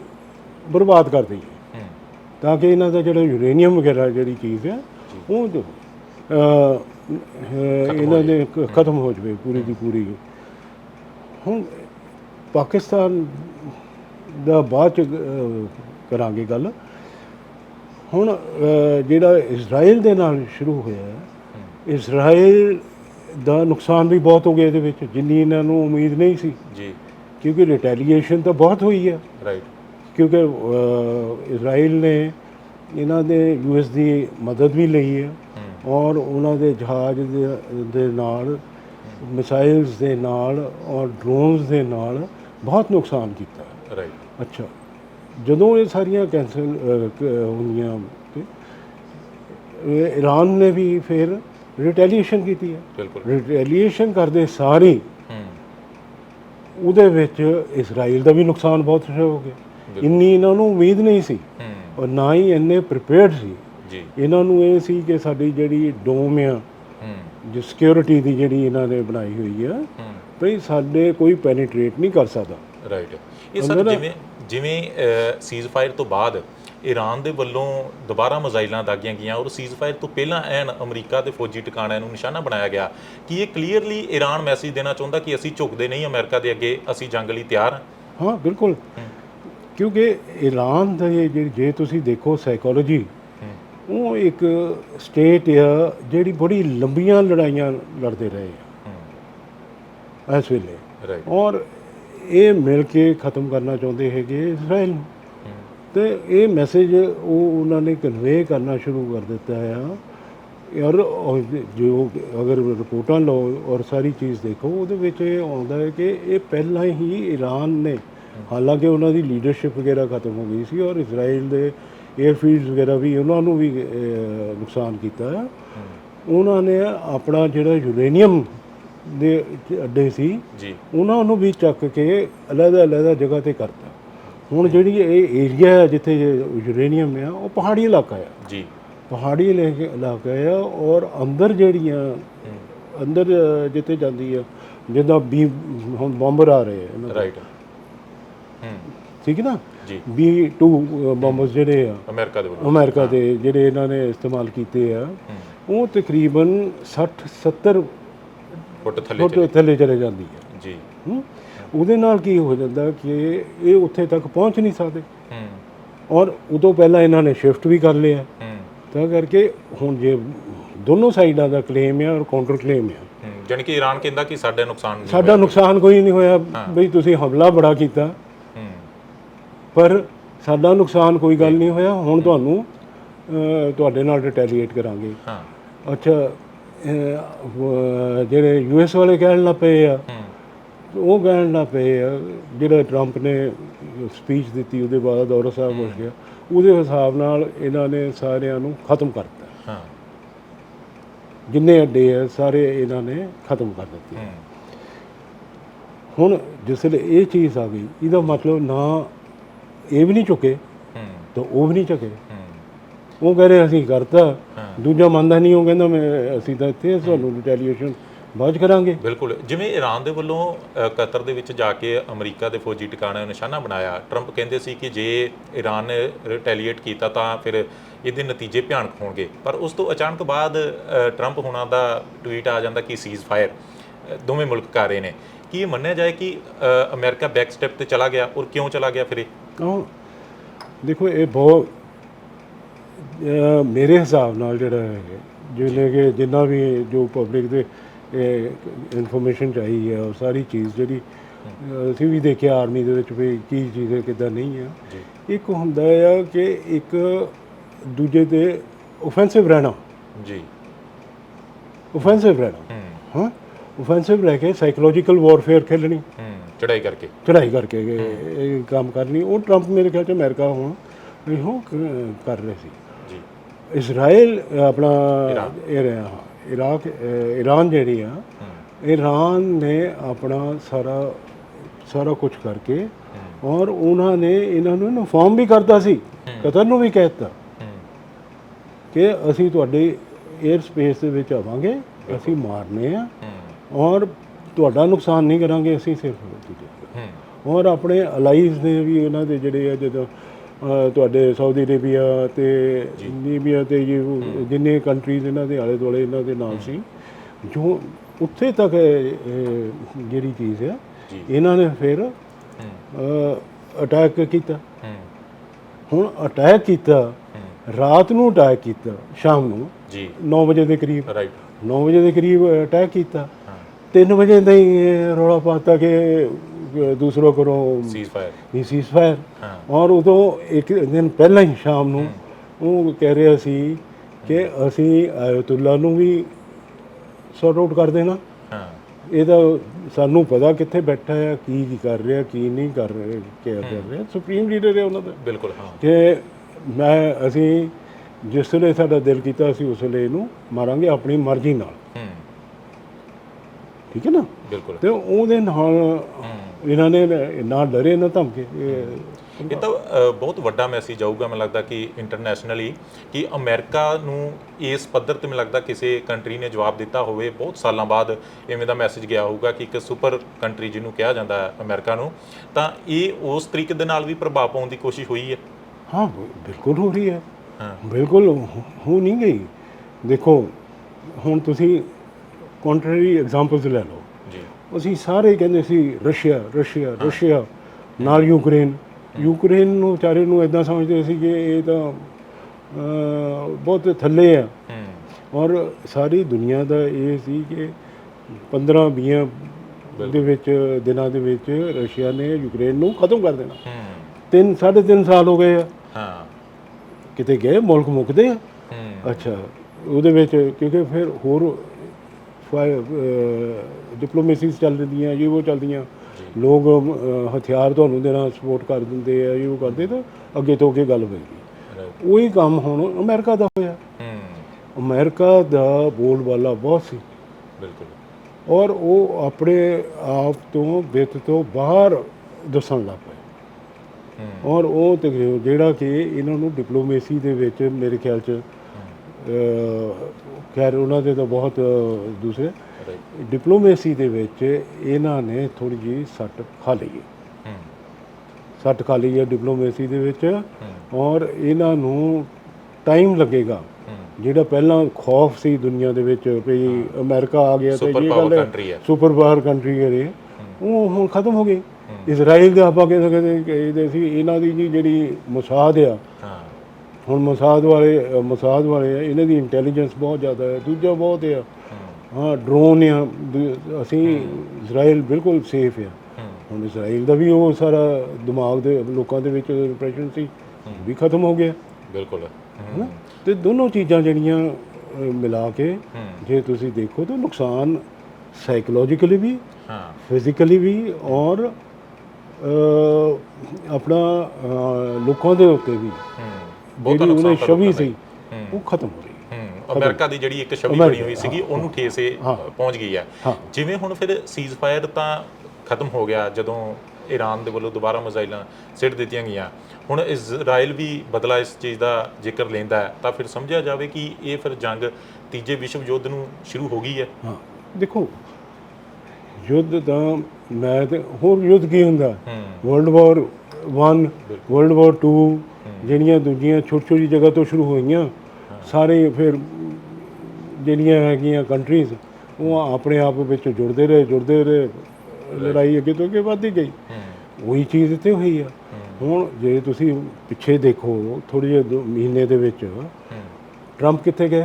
[SPEAKER 1] ਬਰਬਾਦ ਕਰ ਦਈਏ। ਤਾਂ ਕਿ ਇਹਨਾਂ ਦਾ ਜਿਹੜਾ ਯੂਰੇਨੀਅਮ ਵਗੈਰਾ ਜਿਹੜੀ ਚੀਜ਼ ਹੈ ਉਹ ਇਹਨਾਂ ਦੇ ਖਤਮ ਹੋ ਜਵੇ ਪੂਰੀ ਦੀ ਪੂਰੀ। ਹੁਣ ਪਾਕਿਸਤਾਨ ਦਾ ਬਾਅਦ ਚ ਅਹ, ਕਰਾਂਗੇ ਗੱਲ। ਹੁਣ ਅਹ, ਜਿਹੜਾ ਇਜ਼ਰਾਈਲ ਦੇ ਨਾਲ ਸ਼ੁਰੂ ਹੋਇਆ ਹੈ, ਇਜ਼ਰਾਈਲ ਦਾ ਨੁਕਸਾਨ ਵੀ ਬਹੁਤ ਹੋ ਗਿਆ ਇਹਦੇ ਵਿੱਚ ਜਿੰਨੀ ਇਹਨਾਂ ਨੂੰ ਉਮੀਦ ਨਹੀਂ ਸੀ।
[SPEAKER 2] ਜੀ।
[SPEAKER 1] ਕਿਉਂਕਿ ਰਿਟੈਲੀਏਸ਼ਨ ਤਾਂ ਬਹੁਤ ਹੋਈ ਹੈ।
[SPEAKER 2] ਰਾਈਟ
[SPEAKER 1] ਕਿਉਂਕਿ ਅਹ, ਇਜ਼ਰਾਈਲ ਨੇ ਇਹਨਾਂ ਦੇ ਯੂਐਸ ਦੀ ਮਦਦ ਵੀ ਲਈ ਹੈ ਔਰ ਉਹਨਾਂ ਦੇ ਜਹਾਜ਼ ਦੇ ਦੇ ਨਾਲ ਮਿਸਾਈਲਸ ਦੇ ਨਾਲ ਔਰ ਡਰੋਨਸ ਦੇ ਨਾਲ ਬਹੁਤ ਨੁਕਸਾਨ ਕੀਤਾ।
[SPEAKER 2] ਰਾਈਟ
[SPEAKER 1] ਅੱਛਾ। ਜਦੋਂ ਇਹ ਸਾਰੀਆਂ ਕੈਂਸਲ ਹੋਈਆਂ ਤੇ ਇਹ ਈਰਾਨ ਨੇ ਵੀ ਫਿਰ ਰਿਟੈਲੀਏਸ਼ਨ ਕੀਤੀ ਹੈ।
[SPEAKER 2] ਬਿਲਕੁਲ।
[SPEAKER 1] ਰਿਟੈਲੀਏਸ਼ਨ ਕਰਦੇ ਸਾਰੇ ਉਹਦੇ ਵਿੱਚ ਇਜ਼ਰਾਈਲ ਦਾ ਵੀ ਨੁਕਸਾਨ ਬਹੁਤ ਹੋ ਗਿਆ। ਇੰਨੀ ਇਹਨਾਂ ਨੂੰ ਉਮੀਦ ਨਹੀਂ ਸੀ ਔਰ ਨਾ ਹੀ ਇੰਨੇ ਪ੍ਰਿਪੇਅਰਡ ਸੀ।
[SPEAKER 2] ਜੀ।
[SPEAKER 1] ਇਹਨਾਂ ਨੂੰ ਇਹ ਸੀ ਕਿ ਸਾਡੀ ਜਿਹੜੀ ਡੋਮ ਆ ਜੋ ਸਿਕਿਉਰਿਟੀ ਦੀ ਜਿਹੜੀ ਇਹਨਾਂ ਨੇ ਬਣਾਈ ਹੋਈ ਆ ਭਈ ਸਾਡੇ ਕੋਈ ਪੈਨੀਟ੍ਰੇਟ ਨਹੀਂ ਕਰ ਸਕਦਾ।
[SPEAKER 2] ਰਾਈਟ ਇਹ ਸਰ ਜਿਵੇਂ ਜਿਵੇਂ ਸੀਜ਼ ਫਾਇਰ ਤੋਂ ਬਾਅਦ ਈਰਾਨ ਦੇ ਵੱਲੋਂ ਦੁਬਾਰਾ ਮਿਜ਼ਾਈਲਾਂ ਦਾਗੀਆਂ ਗਈਆਂ ਔਰ ਸੀਜ਼ ਫਾਇਰ ਤੋਂ ਪਹਿਲਾਂ ਐਨ ਅਮਰੀਕਾ ਦੇ ਫੌਜੀ ਟਿਕਾਣਿਆਂ ਨੂੰ ਨਿਸ਼ਾਨਾ ਬਣਾਇਆ ਗਿਆ। ਕਿ ਇਹ ਕਲੀਅਰਲੀ ਈਰਾਨ ਮੈਸੇਜ ਦੇਣਾ ਚਾਹੁੰਦਾ ਕਿ ਅਸੀਂ ਝੁਕਦੇ ਨਹੀਂ ਅਮਰੀਕਾ ਦੇ ਅੱਗੇ ਅਸੀਂ ਜੰਗ ਲਈ ਤਿਆਰ ਹਾਂ?
[SPEAKER 1] ਹਾਂ ਬਿਲਕੁਲ। ਕਿਉਂਕਿ ਈਰਾਨ ਦਾ ਜੇ ਤੁਸੀਂ ਦੇਖੋ ਸਾਈਕੋਲੋਜੀ ਉਹ ਇੱਕ ਸਟੇਟ ਆ ਜਿਹੜੀ ਬੜੀ ਲੰਬੀਆਂ ਲੜਾਈਆਂ ਲੜਦੇ ਰਹੇ ਆ। ਇਸ ਵੇਲੇ।
[SPEAKER 2] ਰਾਈਟ
[SPEAKER 1] ਔਰ ਇਹ ਮਿਲ ਕੇ ਖਤਮ ਕਰਨਾ ਚਾਹੁੰਦੇ ਹੈਗੇ ਇਜ਼ਰਾਈਲ ਨੂੰ। ਤੇ ਇਹ ਮੈਸੇਜ ਉਹ ਉਹਨਾਂ ਨੇ ਕਨਵੇ ਕਰਨਾ ਸ਼ੁਰੂ ਕਰ ਦਿੱਤਾ ਆ। ਯਾਰ ਉਹ ਜੋ ਅਗਰ ਰਿਪੋਰਟਾਂ ਲਓ ਔਰ ਸਾਰੀ ਚੀਜ਼ ਦੇਖੋ ਉਹਦੇ ਵਿੱਚ ਇਹ ਆਉਂਦਾ ਹੈ ਕਿ ਇਹ ਪਹਿਲਾਂ ਹੀ ਈਰਾਨ ਨੇ ਹਾਲਾਂਕਿ ਉਹਨਾਂ ਦੀ ਲੀਡਰਸ਼ਿਪ ਵਗੈਰਾ ਖਤਮ ਹੋ ਗਈ ਸੀ ਔਰ ਇਜ਼ਰਾਈਲ ਦੇ 에ਅਰਫੀਲਡਸ ਵਗੈਰਾ ਵੀ ਉਹਨਾਂ ਨੂੰ ਵੀ ਨੁਕਸਾਨ ਕੀਤਾ ਹੈ। ਉਹਨਾਂ ਨੇ ਆਪਣਾ ਜਿਹੜਾ ਯੂਰੇਨੀਅਮ ਦੇ ਅੱਡੇ ਸੀ।
[SPEAKER 2] ਜੀ।
[SPEAKER 1] ਉਹਨਾਂ ਨੂੰ ਵੀ ਚੱਕ ਕੇ ਅਲੱਗ ਅਲੱਗ ਜਗ੍ਹਾ ਤੇ ਕਰਤਾ। ਹੁਣ ਜਿਹੜੀ ਇਹ ਏਰੀਆ ਹੈ ਜਿੱਥੇ ਯੂਰੇਨੀਅਮ ਆ ਉਹ ਪਹਾੜੀ ਇਲਾਕਾ ਆ।
[SPEAKER 2] ਜੀ।
[SPEAKER 1] ਪਹਾੜੀ ਇਲਾਕੇ- ਆ ਔਰ ਅੰਦਰ ਜਿਹੜੀਆਂ ਅੰਦਰ ਜਿੱਥੇ ਜਾਂਦੀ ਆ ਜਿੱਦਾਂ ਬੀ ਹੁਣ ਬੰਬਰ ਆ ਰਹੇ ਆ
[SPEAKER 2] ਰਾਈਟ ਹੂੰ।
[SPEAKER 1] ਠੀਕ ਹੈ ਨਾ?
[SPEAKER 2] ਜੀ।
[SPEAKER 1] ਬੀ 2 ਬੰਬਰਸ ਜਿਹੜੇ ਆ
[SPEAKER 2] ਅਮਰੀਕਾ ਦੇ
[SPEAKER 1] ਅਮਰੀਕਾ ਦੇ ਜਿਹੜੇ ਇਹਨਾਂ ਨੇ ਇਸਤੇਮਾਲ ਕੀਤੇ ਆ ਉਹ ਤਕਰੀਬਨ 60 70
[SPEAKER 2] ਫੁੱਟ ਥੱਲੇ
[SPEAKER 1] ਫੁੱਟ ਥੱਲੇ ਚਲੇ ਜਾਂਦੀ ਆ
[SPEAKER 2] ਜੀ।
[SPEAKER 1] ਹੂੰ? ਉਹਦੇ ਨਾਲ ਕੀ ਹੋ ਜਾਂਦਾ ਕਿ ਇਹ ਉੱਥੇ ਤੱਕ ਪਹੁੰਚ ਨਹੀਂ ਸਕਦੇ।
[SPEAKER 2] ਹੂੰ।
[SPEAKER 1] ਔਰ ਉਦੋਂ ਪਹਿਲਾਂ ਇਹਨਾਂ ਨੇ ਸ਼ਿਫਟ ਵੀ ਕਰ ਲਿਆ।
[SPEAKER 2] ਹੂੰ।
[SPEAKER 1] ਤਾਂ ਕਰਕੇ ਹੁਣ ਜੇ ਦੋਨੋਂ ਸਾਈਡਾਂ ਦਾ ਕਲੇਮ ਹੈ ਔਰ ਕਾਊਂਟਰ ਕਲੇਮ ਹੈ
[SPEAKER 2] ਹੂੰ। ਜਾਣੀ ਕਿ ਈਰਾਨ ਕਹਿੰਦਾ ਕਿ ਸਾਡੇ ਨੁਕਸਾਨ ਨਹੀਂ
[SPEAKER 1] ਸਾਡਾ ਨੁਕਸਾਨ ਕੋਈ ਨਹੀਂ ਹੋਇਆ। ਬਈ ਤੁਸੀਂ ਹਮਲਾ ਬੜਾ ਕੀਤਾ।
[SPEAKER 2] ਹੂੰ।
[SPEAKER 1] ਪਰ ਸਾਡਾ ਨੁਕਸਾਨ ਕੋਈ ਗੱਲ ਨਹੀਂ ਹੋਇਆ। ਹੁਣ ਤੁਹਾਨੂੰ ਤੁਹਾਡੇ ਨਾਲ ਰਿਟੈਲੀਏਟ ਕਰਾਂਗੇ।
[SPEAKER 2] ਹਾਂ।
[SPEAKER 1] ਅੱਛਾ ਜਿਹੜੇ ਯੂਐਸ ਵਾਲੇ ਕਹਿਣ ਲੱਗ ਪਏ ਆ ਉਹ ਕਹਿਣ ਲੱਗ ਪਏ ਆ ਜਿਹੜਾ ਟਰੰਪ ਨੇ ਸਪੀਚ ਦਿੱਤੀ ਉਹਦੇ ਬਾਅਦ ਔਰ ਸਾਹਿਬ ਹੋ। ਗਿਆ ਉਹਦੇ ਹਿਸਾਬ ਨਾਲ ਇਹਨਾਂ ਨੇ ਸਾਰਿਆਂ ਨੂੰ ਖਤਮ ਕਰਤਾ
[SPEAKER 2] ਹਾਂ।
[SPEAKER 1] ਜਿੰਨੇ ਅੱਡੇ ਆ ਸਾਰੇ ਇਹਨਾਂ ਨੇ ਖਤਮ ਕਰ ਦਿੱਤੇ। ਹੁਣ ਜਿਸ ਵੇਲੇ ਇਹ ਚੀਜ਼ ਆ ਗਈ ਇਹਦਾ ਮਤਲਬ ਨਾ ਇਹ ਵੀ ਨਹੀਂ ਚੁੱਕੇ ਤਾਂ ਉਹ ਵੀ ਨਹੀਂ ਚੁੱਕੇ ਉਹ ਕਹ ਰਹੇ ਅਸੀਂ ਕਰਤਾ। ਦੂਜਾ ਮੰਨਦਾ ਨਹੀਂ ਉਹ ਕਹਿੰਦਾ ਮੈਂ ਅਸੀਂ ਤਾਂ ਇੱਥੇ ਤੁਹਾਨੂੰ ਰਿਟੈਲੀਏਸ਼ਨ ਬਾਅਦ ਕਰਾਂਗੇ।
[SPEAKER 2] ਬਿਲਕੁਲ। ਜਿਵੇਂ ਈਰਾਨ ਦੇ ਵੱਲੋਂ ਕਤਰ ਦੇ ਵਿੱਚ ਜਾ ਕੇ ਅਮਰੀਕਾ ਦੇ ਫੌਜੀ ਟਿਕਾਣਿਆਂ ਨੂੰ ਨਿਸ਼ਾਨਾ ਬਣਾਇਆ ਟਰੰਪ ਕਹਿੰਦੇ ਸੀ ਕਿ ਜੇ ਈਰਾਨ ਨੇ ਰਿਟੈਲੀਏਟ ਕੀਤਾ ਤਾਂ ਫਿਰ ਇਹਦੇ ਨਤੀਜੇ ਭਿਆਨਕ ਹੋਣਗੇ। ਪਰ ਉਸ ਤੋਂ ਅਚਾਨਕ ਬਾਅਦ ਟਰੰਪ ਹੁਣਾਂ ਦਾ ਟਵੀਟ ਆ ਜਾਂਦਾ ਕਿ ਸੀਜ਼ ਫਾਇਰ ਦੋਵੇਂ ਮੁਲਕ ਕਰ ਰਹੇ ਨੇ। ਕੀ ਇਹ ਮੰਨਿਆ ਜਾਏ ਕਿ ਅਮਰੀਕਾ ਬੈਕ ਸਟੈਪ ਤੇ ਚਲਾ ਗਿਆ ਔਰ ਕਿਉਂ ਚਲਾ ਗਿਆ ਫਿਰ ਇਹ?
[SPEAKER 1] ਦੇਖੋ ਇਹ ਬਹੁਤ ਮੇਰੇ ਹਿਸਾਬ ਨਾਲ ਜਿਹੜਾ ਹੈ ਜਿਵੇਂ ਕਿ ਜਿੰਨਾ ਵੀ ਜੋ ਪਬਲਿਕ ਦੇ ਇਨਫੋਰਮੇਸ਼ਨ ਚਾਹੀ ਹੈ ਉਹ ਸਾਰੀ ਚੀਜ਼ ਜਿਹੜੀ ਅਸੀਂ ਵੀ ਦੇਖਿਆ ਆਰਮੀ ਦੇ ਵਿੱਚ ਵੀ ਕੀ ਚੀਜ਼ ਹੈ ਕਿੱਦਾਂ ਨਹੀਂ ਆ ਇੱਕ ਹੁੰਦਾ ਆ ਕਿ ਇੱਕ ਦੂਜੇ ਤੇ ਆਫੈਂਸਿਵ ਰਹਿਣਾ।
[SPEAKER 2] ਜੀ।
[SPEAKER 1] ਆਫੈਂਸਿਵ ਰਹਿਣਾ।
[SPEAKER 2] ਹੂੰ।
[SPEAKER 1] ਆਫੈਂਸਿਵ ਰਹਿ ਕੇ ਸਾਈਕੋਲੋਜੀਕਲ ਵਾਰਫੇਅਰ ਖੇਲਣੀ
[SPEAKER 2] ਹੂੰ ਚੜਾਈ ਕਰਕੇ।
[SPEAKER 1] ਚੜਾਈ ਕਰਕੇ ਇਹ ਕੰਮ ਕਰਨੀ। ਉਹ ਟਰੰਪ ਮੇਰੇ ਖਿਆਲ ਚ ਅਮਰੀਕਾ ਹੁਣ ਇਹੋ ਕਰ ਰਹੇ ਸੀ। ਇਜ਼ਰਾਈਲ ਆਪਣਾ
[SPEAKER 2] ਈਰਾਨ।
[SPEAKER 1] ਇਰਾ- ਇਰਾਕ ਈਰਾਨ ਜਿਹੜੀ ਆ ਈਰਾਨ ਨੇ ਆਪਣਾ ਸਾਰਾ ਸਾਰਾ ਕੁਝ ਕਰਕੇ ਔਰ ਉਹਨਾਂ ਨੇ ਇਹਨਾਂ ਨੂੰ ਇਨਫਾਰਮ ਵੀ ਕਰਤਾ ਸੀ ਕਤਰ ਨੂੰ ਵੀ ਕਹਿਤਾ ਕਿ ਅਸੀਂ ਤੁਹਾਡੇ 에ਅਰ ਸਪੇਸ ਦੇ ਵਿੱਚ ਆਵਾਂਗੇ ਅਸੀਂ ਮਾਰਨੇ ਆ ਔਰ ਤੁਹਾਡਾ ਨੁਕਸਾਨ ਨਹੀਂ ਕਰਾਂਗੇ ਅਸੀਂ ਸਿਰਫ ਔਰ ਆਪਣੇ ਅਲਾਈਜ਼ ਨੇ ਵੀ ਉਹਨਾਂ ਦੇ ਜਿਹੜੇ ਆ ਜਦੋਂ ਤੁਹਾਡੇ ਸਾਊਦੀ ਅਰੇਬੀਆ ਤੇ ਲੀਬੀਆ ਤੇ ਜਿੰਨੇ ਕੰਟਰੀਜ਼ ਇਹਨਾਂ ਦੇ ਆਲੇ ਦੁਆਲੇ ਇਹਨਾਂ ਦੇ ਨਾਲ ਸੀ ਜੋ ਉੱਥੇ ਤੱਕ ਜਿਹੜੀ ਚੀਜ਼ ਹੈ
[SPEAKER 2] ਜੀ।
[SPEAKER 1] ਇਹਨਾਂ ਨੇ ਫਿਰ ਅਟੈਕ ਕੀਤਾ। ਹੁਣ ਅਟੈਕ ਕੀਤਾ ਰਾਤ ਨੂੰ ਅਟੈਕ ਕੀਤਾ ਸ਼ਾਮ ਨੂੰ।
[SPEAKER 2] ਜੀ।
[SPEAKER 1] 9 ਵਜੇ ਦੇ ਕਰੀਬ।
[SPEAKER 2] ਰਾਈਟ
[SPEAKER 1] 9 ਵਜੇ ਦੇ ਕਰੀਬ ਅਟੈਕ ਕੀਤਾ।
[SPEAKER 2] ਹਾਂ।
[SPEAKER 1] 3 ਵਜੇ ਇਹ ਰੌਲਾ ਪਾਤਾ ਕਿ ਅਹ, ਦੂਸਰੋਂ ਕਰੋ
[SPEAKER 2] ਸੀਜ਼ ਫਾਇਰ
[SPEAKER 1] ਇਹ ਸੀਜ਼ਫਾਇਰ
[SPEAKER 2] ਹਾਂ।
[SPEAKER 1] ਔਰ ਉਦੋਂ ਇੱਕ ਦਿਨ ਪਹਿਲਾਂ ਹੀ ਸ਼ਾਮ ਨੂੰ ਉਹ ਕਹਿ ਰਿਹਾ ਸੀ ਕਿ ਅਸੀਂ ਆਇਤੁੱਲਾ ਨੂੰ ਵੀ ਸੌਟ ਆਊਟ ਕਰ ਦੇਣਾ।
[SPEAKER 2] ਹਾਂ।
[SPEAKER 1] ਇਹਦਾ ਸਾਨੂੰ ਪਤਾ ਕਿੱਥੇ ਬੈਠਾ ਹੈ ਕੀ ਕੀ ਕਰ ਰਿਹਾ ਕੀ ਨਹੀਂ ਕਰ ਰਿਹਾ ਕੀ ਕਰ ਰਿਹਾ। ਸੁਪਰੀਮ ਲੀਡਰ ਹੈ ਉਹਨਾਂ ਦਾ।
[SPEAKER 2] ਬਿਲਕੁਲ ਹਾਂ।
[SPEAKER 1] ਕਿ ਮੈਂ ਅਸੀਂ ਜਿਸ ਵੇਲੇ ਸਾਡਾ ਦਿਲ ਕੀਤਾ ਅਸੀਂ ਉਸ ਵੇਲੇ ਇਹਨੂੰ ਮਾਰਾਂਗੇ ਆਪਣੀ ਮਰਜ਼ੀ ਨਾਲ।
[SPEAKER 2] ਹੂੰ।
[SPEAKER 1] ਠੀਕ ਹੈ ਨਾ?
[SPEAKER 2] ਬਿਲਕੁਲ।
[SPEAKER 1] ਤੇ ਉਹਦੇ ਨਾਲ ਇਹਨਾਂ ਨੇ ਨਾ ਡਰੇ ਨਾ ਧਮਕੇ ਇਹ
[SPEAKER 2] ਇਹ ਤਾਂ ਅ, ਬਹੁਤ ਵੱਡਾ ਮੈਸੇਜ ਆਊਗਾ ਮੈਨੂੰ ਲੱਗਦਾ ਕਿ ਇੰਟਰਨੈਸ਼ਨਲੀ ਕਿ ਅਮਰੀਕਾ ਨੂੰ ਇਸ ਪੱਧਰ ਤੇ ਮੈਨੂੰ ਲੱਗਦਾ ਕਿਸੇ ਕੰਟਰੀ ਨੇ ਜਵਾਬ ਦਿੱਤਾ ਹੋਵੇ। ਬਹੁਤ ਸਾਲਾਂ ਬਾਅਦ ਐਵੇਂ ਦਾ ਮੈਸੇਜ ਗਿਆ ਹੋਊਗਾ ਕਿ ਇੱਕ ਸੁਪਰ ਕੰਟਰੀ ਜਿਹਨੂੰ ਕਿਹਾ ਜਾਂਦਾ ਹੈ ਅਮਰੀਕਾ ਨੂੰ। ਤਾਂ ਇਹ ਉਸ ਤਰੀਕੇ ਦੇ ਨਾਲ ਵੀ ਪ੍ਰਭਾਵ ਪਾਉਣ ਦੀ ਕੋਸ਼ਿਸ਼ ਹੋਈ ਹੈ?
[SPEAKER 1] ਹਾਂ ਬਿਲਕੁਲ ਹੋ ਰਹੀ ਹੈ।
[SPEAKER 2] ਹਾਂ।
[SPEAKER 1] ਬਿਲਕੁਲ ਹੋ- ਹੋ ਨਹੀਂ ਗਈ। ਦੇਖੋ ਹੁਣ ਤੁਸੀਂ ਕੰਟਰੀ ਐਗਜ਼ਾਮਪਲਸ ਲੈ ਲਓ।
[SPEAKER 2] ਜੀ
[SPEAKER 1] ਅਸੀਂ ਸਾਰੇ ਕਹਿੰਦੇ ਸੀ ਰਸ਼ੀਆ ਰਸ਼ੀਆ ਰਸ਼ੀਆ ਨਾਲ ਯੂਕਰੇਨ। ਯੂਕਰੇਨ ਨੂੰ ਵਿਚਾਰੇ ਨੂੰ ਇਦਾਂ ਸਮਝਦੇ ਸੀ ਕਿ ਇਹ ਤਾਂ ਅਹ, ਬਹੁਤ ਥੱਲੇ ਆ। ਔਰ ਸਾਰੀ ਦੁਨੀਆ ਦਾ ਇਹ ਸੀ ਕਿ 15 20 ਦੇ ਵਿੱਚ ਦਿਨਾਂ ਦੇ ਵਿੱਚ ਰਸ਼ੀਆ ਨੇ ਯੂਕਰੇਨ ਨੂੰ ਖਤਮ ਕਰ ਦੇਣਾ। ਤਿੰਨ ਸਾਢੇ ਤਿੰਨ ਸਾਲ ਹੋ ਗਏ ਆ।
[SPEAKER 2] ਹਾਂ।
[SPEAKER 1] ਕਿਤੇ ਗਏ ਮੁਲਕ ਮੁੱਕਦੇ ਆ। ਅੱਛਾ ਉਹਦੇ ਵਿੱਚ ਕਿਉਂਕਿ ਫਿਰ ਹੋਰ ਡਿਪਲੋਮੇਸੀਜ਼ ਚੱਲ ਰਹੀਆਂ ਇਹ ਉਹ ਚੱਲਦੀਆਂ। ਲੋਕ ਅਹ, ਹਥਿਆਰ ਤੁਹਾਨੂੰ ਦੇਣਾ ਸਪੋਰਟ ਕਰ ਦਿੰਦੇ ਆ ਇਹ ਉਹ ਕਰਦੇ ਤਾਂ ਅੱਗੇ ਤੋਂ ਅੱਗੇ ਗੱਲ
[SPEAKER 2] ਰਾਈਟ
[SPEAKER 1] ਉਹੀ ਕੰਮ ਹੁਣ ਅਮਰੀਕਾ ਦਾ ਹੋਇਆ।
[SPEAKER 2] ਹੂੰ।
[SPEAKER 1] ਅਮਰੀਕਾ ਦਾ ਬੋਲਬਾਲਾ ਬਹੁਤ ਸੀ।
[SPEAKER 2] ਬਿਲਕੁਲ।
[SPEAKER 1] ਔਰ ਉਹ ਆਪਣੇ ਆਪ ਤੋਂ ਵਿੱਤ ਤੋਂ ਬਾਹਰ ਦੱਸਣ ਲੱਗ ਪਏ।
[SPEAKER 2] ਹੂੰ।
[SPEAKER 1] ਔਰ ਉਹ ਤਕਰੀਬਨ ਜਿਹੜਾ ਕਿ ਇਹਨਾਂ ਨੂੰ ਡਿਪਲੋਮੇਸੀ ਦੇ ਵਿੱਚ ਮੇਰੇ ਖਿਆਲ ਚ ਖੈਰ ਉਹਨਾਂ ਦੇ ਤਾਂ ਬਹੁਤ ਦੂਸਰੇ। ਡਿਪਲੋਮੇਸੀ ਦੇ ਵਿੱਚ ਇਹਨਾਂ ਨੇ ਥੋੜੀ ਜਿਹੀ ਸੱਟ ਖਾ ਲਈ ਹੈ।
[SPEAKER 2] ਹੂੰ।
[SPEAKER 1] ਸੱਟ ਖਾ ਲਈ ਹੈ ਡਿਪਲੋਮੇਸੀ ਦੇ ਵਿੱਚ।
[SPEAKER 2] ਹੂੰ।
[SPEAKER 1] ਔਰ ਇਹਨਾਂ ਨੂੰ ਟਾਈਮ ਲੱਗੇਗਾ।
[SPEAKER 2] ਹੂੰ।
[SPEAKER 1] ਜਿਹੜਾ ਪਹਿਲਾਂ ਖੌਫ ਸੀ ਦੁਨੀਆ ਦੇ ਵਿੱਚ ਵੀ ਅਮਰੀਕਾ ਆ ਗਿਆ ਤੇ ਇਹ
[SPEAKER 2] ਪਾਵਰ
[SPEAKER 1] ਗੱਲ
[SPEAKER 2] ਕੰਟਰੀ ਹੈ।
[SPEAKER 1] ਸੁਪਰ ਪਾਵਰ ਕੰਟਰੀ ਕਰੇ ਉਹ ਹੁਣ ਖਤਮ ਹੋ ਗਈ। ਇਜ਼ਰਾਈਲ ਦੇ ਆਪਾਂ ਕਹਿੰਦੇ ਕਹਿੰਦੇ ਕਹਿੰਦੇ ਸੀ ਇਹਨਾਂ ਦੀ ਜੀ ਜਿਹੜੀ ਮੁਸਾਦ ਆ
[SPEAKER 2] ਹਾਂ।
[SPEAKER 1] ਹੁਣ ਮੁਸਾਦ ਵਾਲੇ ਮੁਸਾਦ ਵਾਲੇ ਆ ਇਹਨਾਂ ਦੀ ਇੰਟੈਲੀਜੈਂਸ ਬਹੁਤ ਜ਼ਿਆਦਾ ਹੈ। ਦੂਜਾ ਬਹੁਤ ਆ
[SPEAKER 2] ਹੂੰ।
[SPEAKER 1] ਹਾਂ ਡਰੋਨ ਆ ਅਸੀਂ ਇਜ਼ਰਾਈਲ ਬਿਲਕੁਲ ਸੇਫ ਆ।
[SPEAKER 2] ਹੂੰ।
[SPEAKER 1] ਹੁਣ ਇਜ਼ਰਾਈਲ ਦਾ ਵੀ ਉਹ ਸਾਰਾ ਦਿਮਾਗ ਦੇ ਲੋਕਾਂ ਦੇ ਵਿੱਚ ਇੰਪ੍ਰੈਸ਼ਨ ਸੀ ਵੀ ਖਤਮ ਹੋ ਗਿਆ।
[SPEAKER 2] ਬਿਲਕੁਲ।
[SPEAKER 1] ਹਨਾ? ਤੇ ਦੋਨੋਂ ਚੀਜ਼ਾਂ ਜਿਹੜੀਆਂ ਮਿਲਾ ਕੇ
[SPEAKER 2] ਹੂੰ।
[SPEAKER 1] ਜੇ ਤੁਸੀਂ ਦੇਖੋ ਤਾਂ ਨੁਕਸਾਨ ਸਾਈਕੋਲੋਜੀਕਲੀ ਵੀ
[SPEAKER 2] ਹਾਂ।
[SPEAKER 1] ਫਿਜ਼ੀਕਲੀ ਵੀ ਔਰ ਆਪਣਾ ਲੋਕਾਂ ਦੇ ਉੱਤੇ ਵੀ।
[SPEAKER 2] ਹੂੰ।
[SPEAKER 1] ਜਿਹੜੀ ਉਹਨੇ ਛਵੀ ਸੀ ਉਹ ਖਤਮ ਹੋ ਰਹੀ। ਹੈ
[SPEAKER 2] ਅਮਰੀਕਾ ਦੀ ਜਿਹੜੀ ਇੱਕ ਛਵੀ ਬਣੀ ਹੋਈ ਸੀਗੀ ਉਹਨੂੰ ਠੇਸੇ ਪਹੁੰਚ ਗਈ ਹੈ। ਜਿਵੇਂ ਹੁਣ ਫਿਰ ਸੀਜ਼ਫਾਇਰ ਤਾਂ ਖਤਮ ਹੋ ਗਿਆ ਜਦੋਂ ਈਰਾਨ ਦੇ ਵੱਲੋਂ ਦੁਬਾਰਾ ਮਿਜ਼ਾਈਲਾਂ ਸਿੱਟ ਦਿੱਤੀਆਂ ਗਈਆਂ। ਹੁਣ ਇਜ਼ਰਾਈਲ ਵੀ ਬਦਲਾ ਇਸ ਚੀਜ਼ ਦਾ ਜ਼ਿਕਰ ਲੈਂਦਾ ਹੈ ਤਾਂ ਫਿਰ ਸਮਝਿਆ ਜਾਵੇ ਕਿ ਇਹ ਫਿਰ ਜੰਗ ਤੀਜੇ ਵਿਸ਼ਵ ਯੁੱਧ ਨੂੰ ਸ਼ੁਰੂ ਹੋ ਗਈ ਹੈ।
[SPEAKER 1] ਹਾਂ। ਦੇਖੋ ਯੁੱਧ ਤਾਂ ਮੈਂ ਤੇ ਹੋਰ ਯੁੱਧ ਕੀ ਹੁੰਦਾ? ਵਰਲਡ ਵਾਰ 1 ਵਰਲਡ ਵਾਰ 2 ਜਿਹੜੀਆਂ ਦੂਜੀਆਂ ਛੋਟੀ ਛੋਟੀ ਜਗ੍ਹਾ ਤੋਂ ਸ਼ੁਰੂ ਹੋਈਆਂ ਸਾਰੇ ਫਿਰ ਜਿਹੜੀਆਂ ਹੈਗੀਆਂ ਕੰਟਰੀਜ਼ ਉਹ ਆਪਣੇ ਆਪ ਵਿੱਚ ਜੁੜਦੇ ਰਹੇ ਜੁੜਦੇ ਰਹੇ ਲੜਾਈ ਅੱਗੇ ਤੋਂ ਅੱਗੇ ਵੱਧਦੀ ਗਈ। ਉਹੀ ਚੀਜ਼ ਇੱਥੇ ਹੋਈ ਆ। ਹੁਣ ਜੇ ਤੁਸੀਂ ਪਿੱਛੇ ਦੇਖੋ ਥੋੜੀ ਜਿਹੇ ਮਹੀਨੇ ਦੇ ਵਿੱਚ ਟਰੰਪ ਕਿੱਥੇ ਗਏ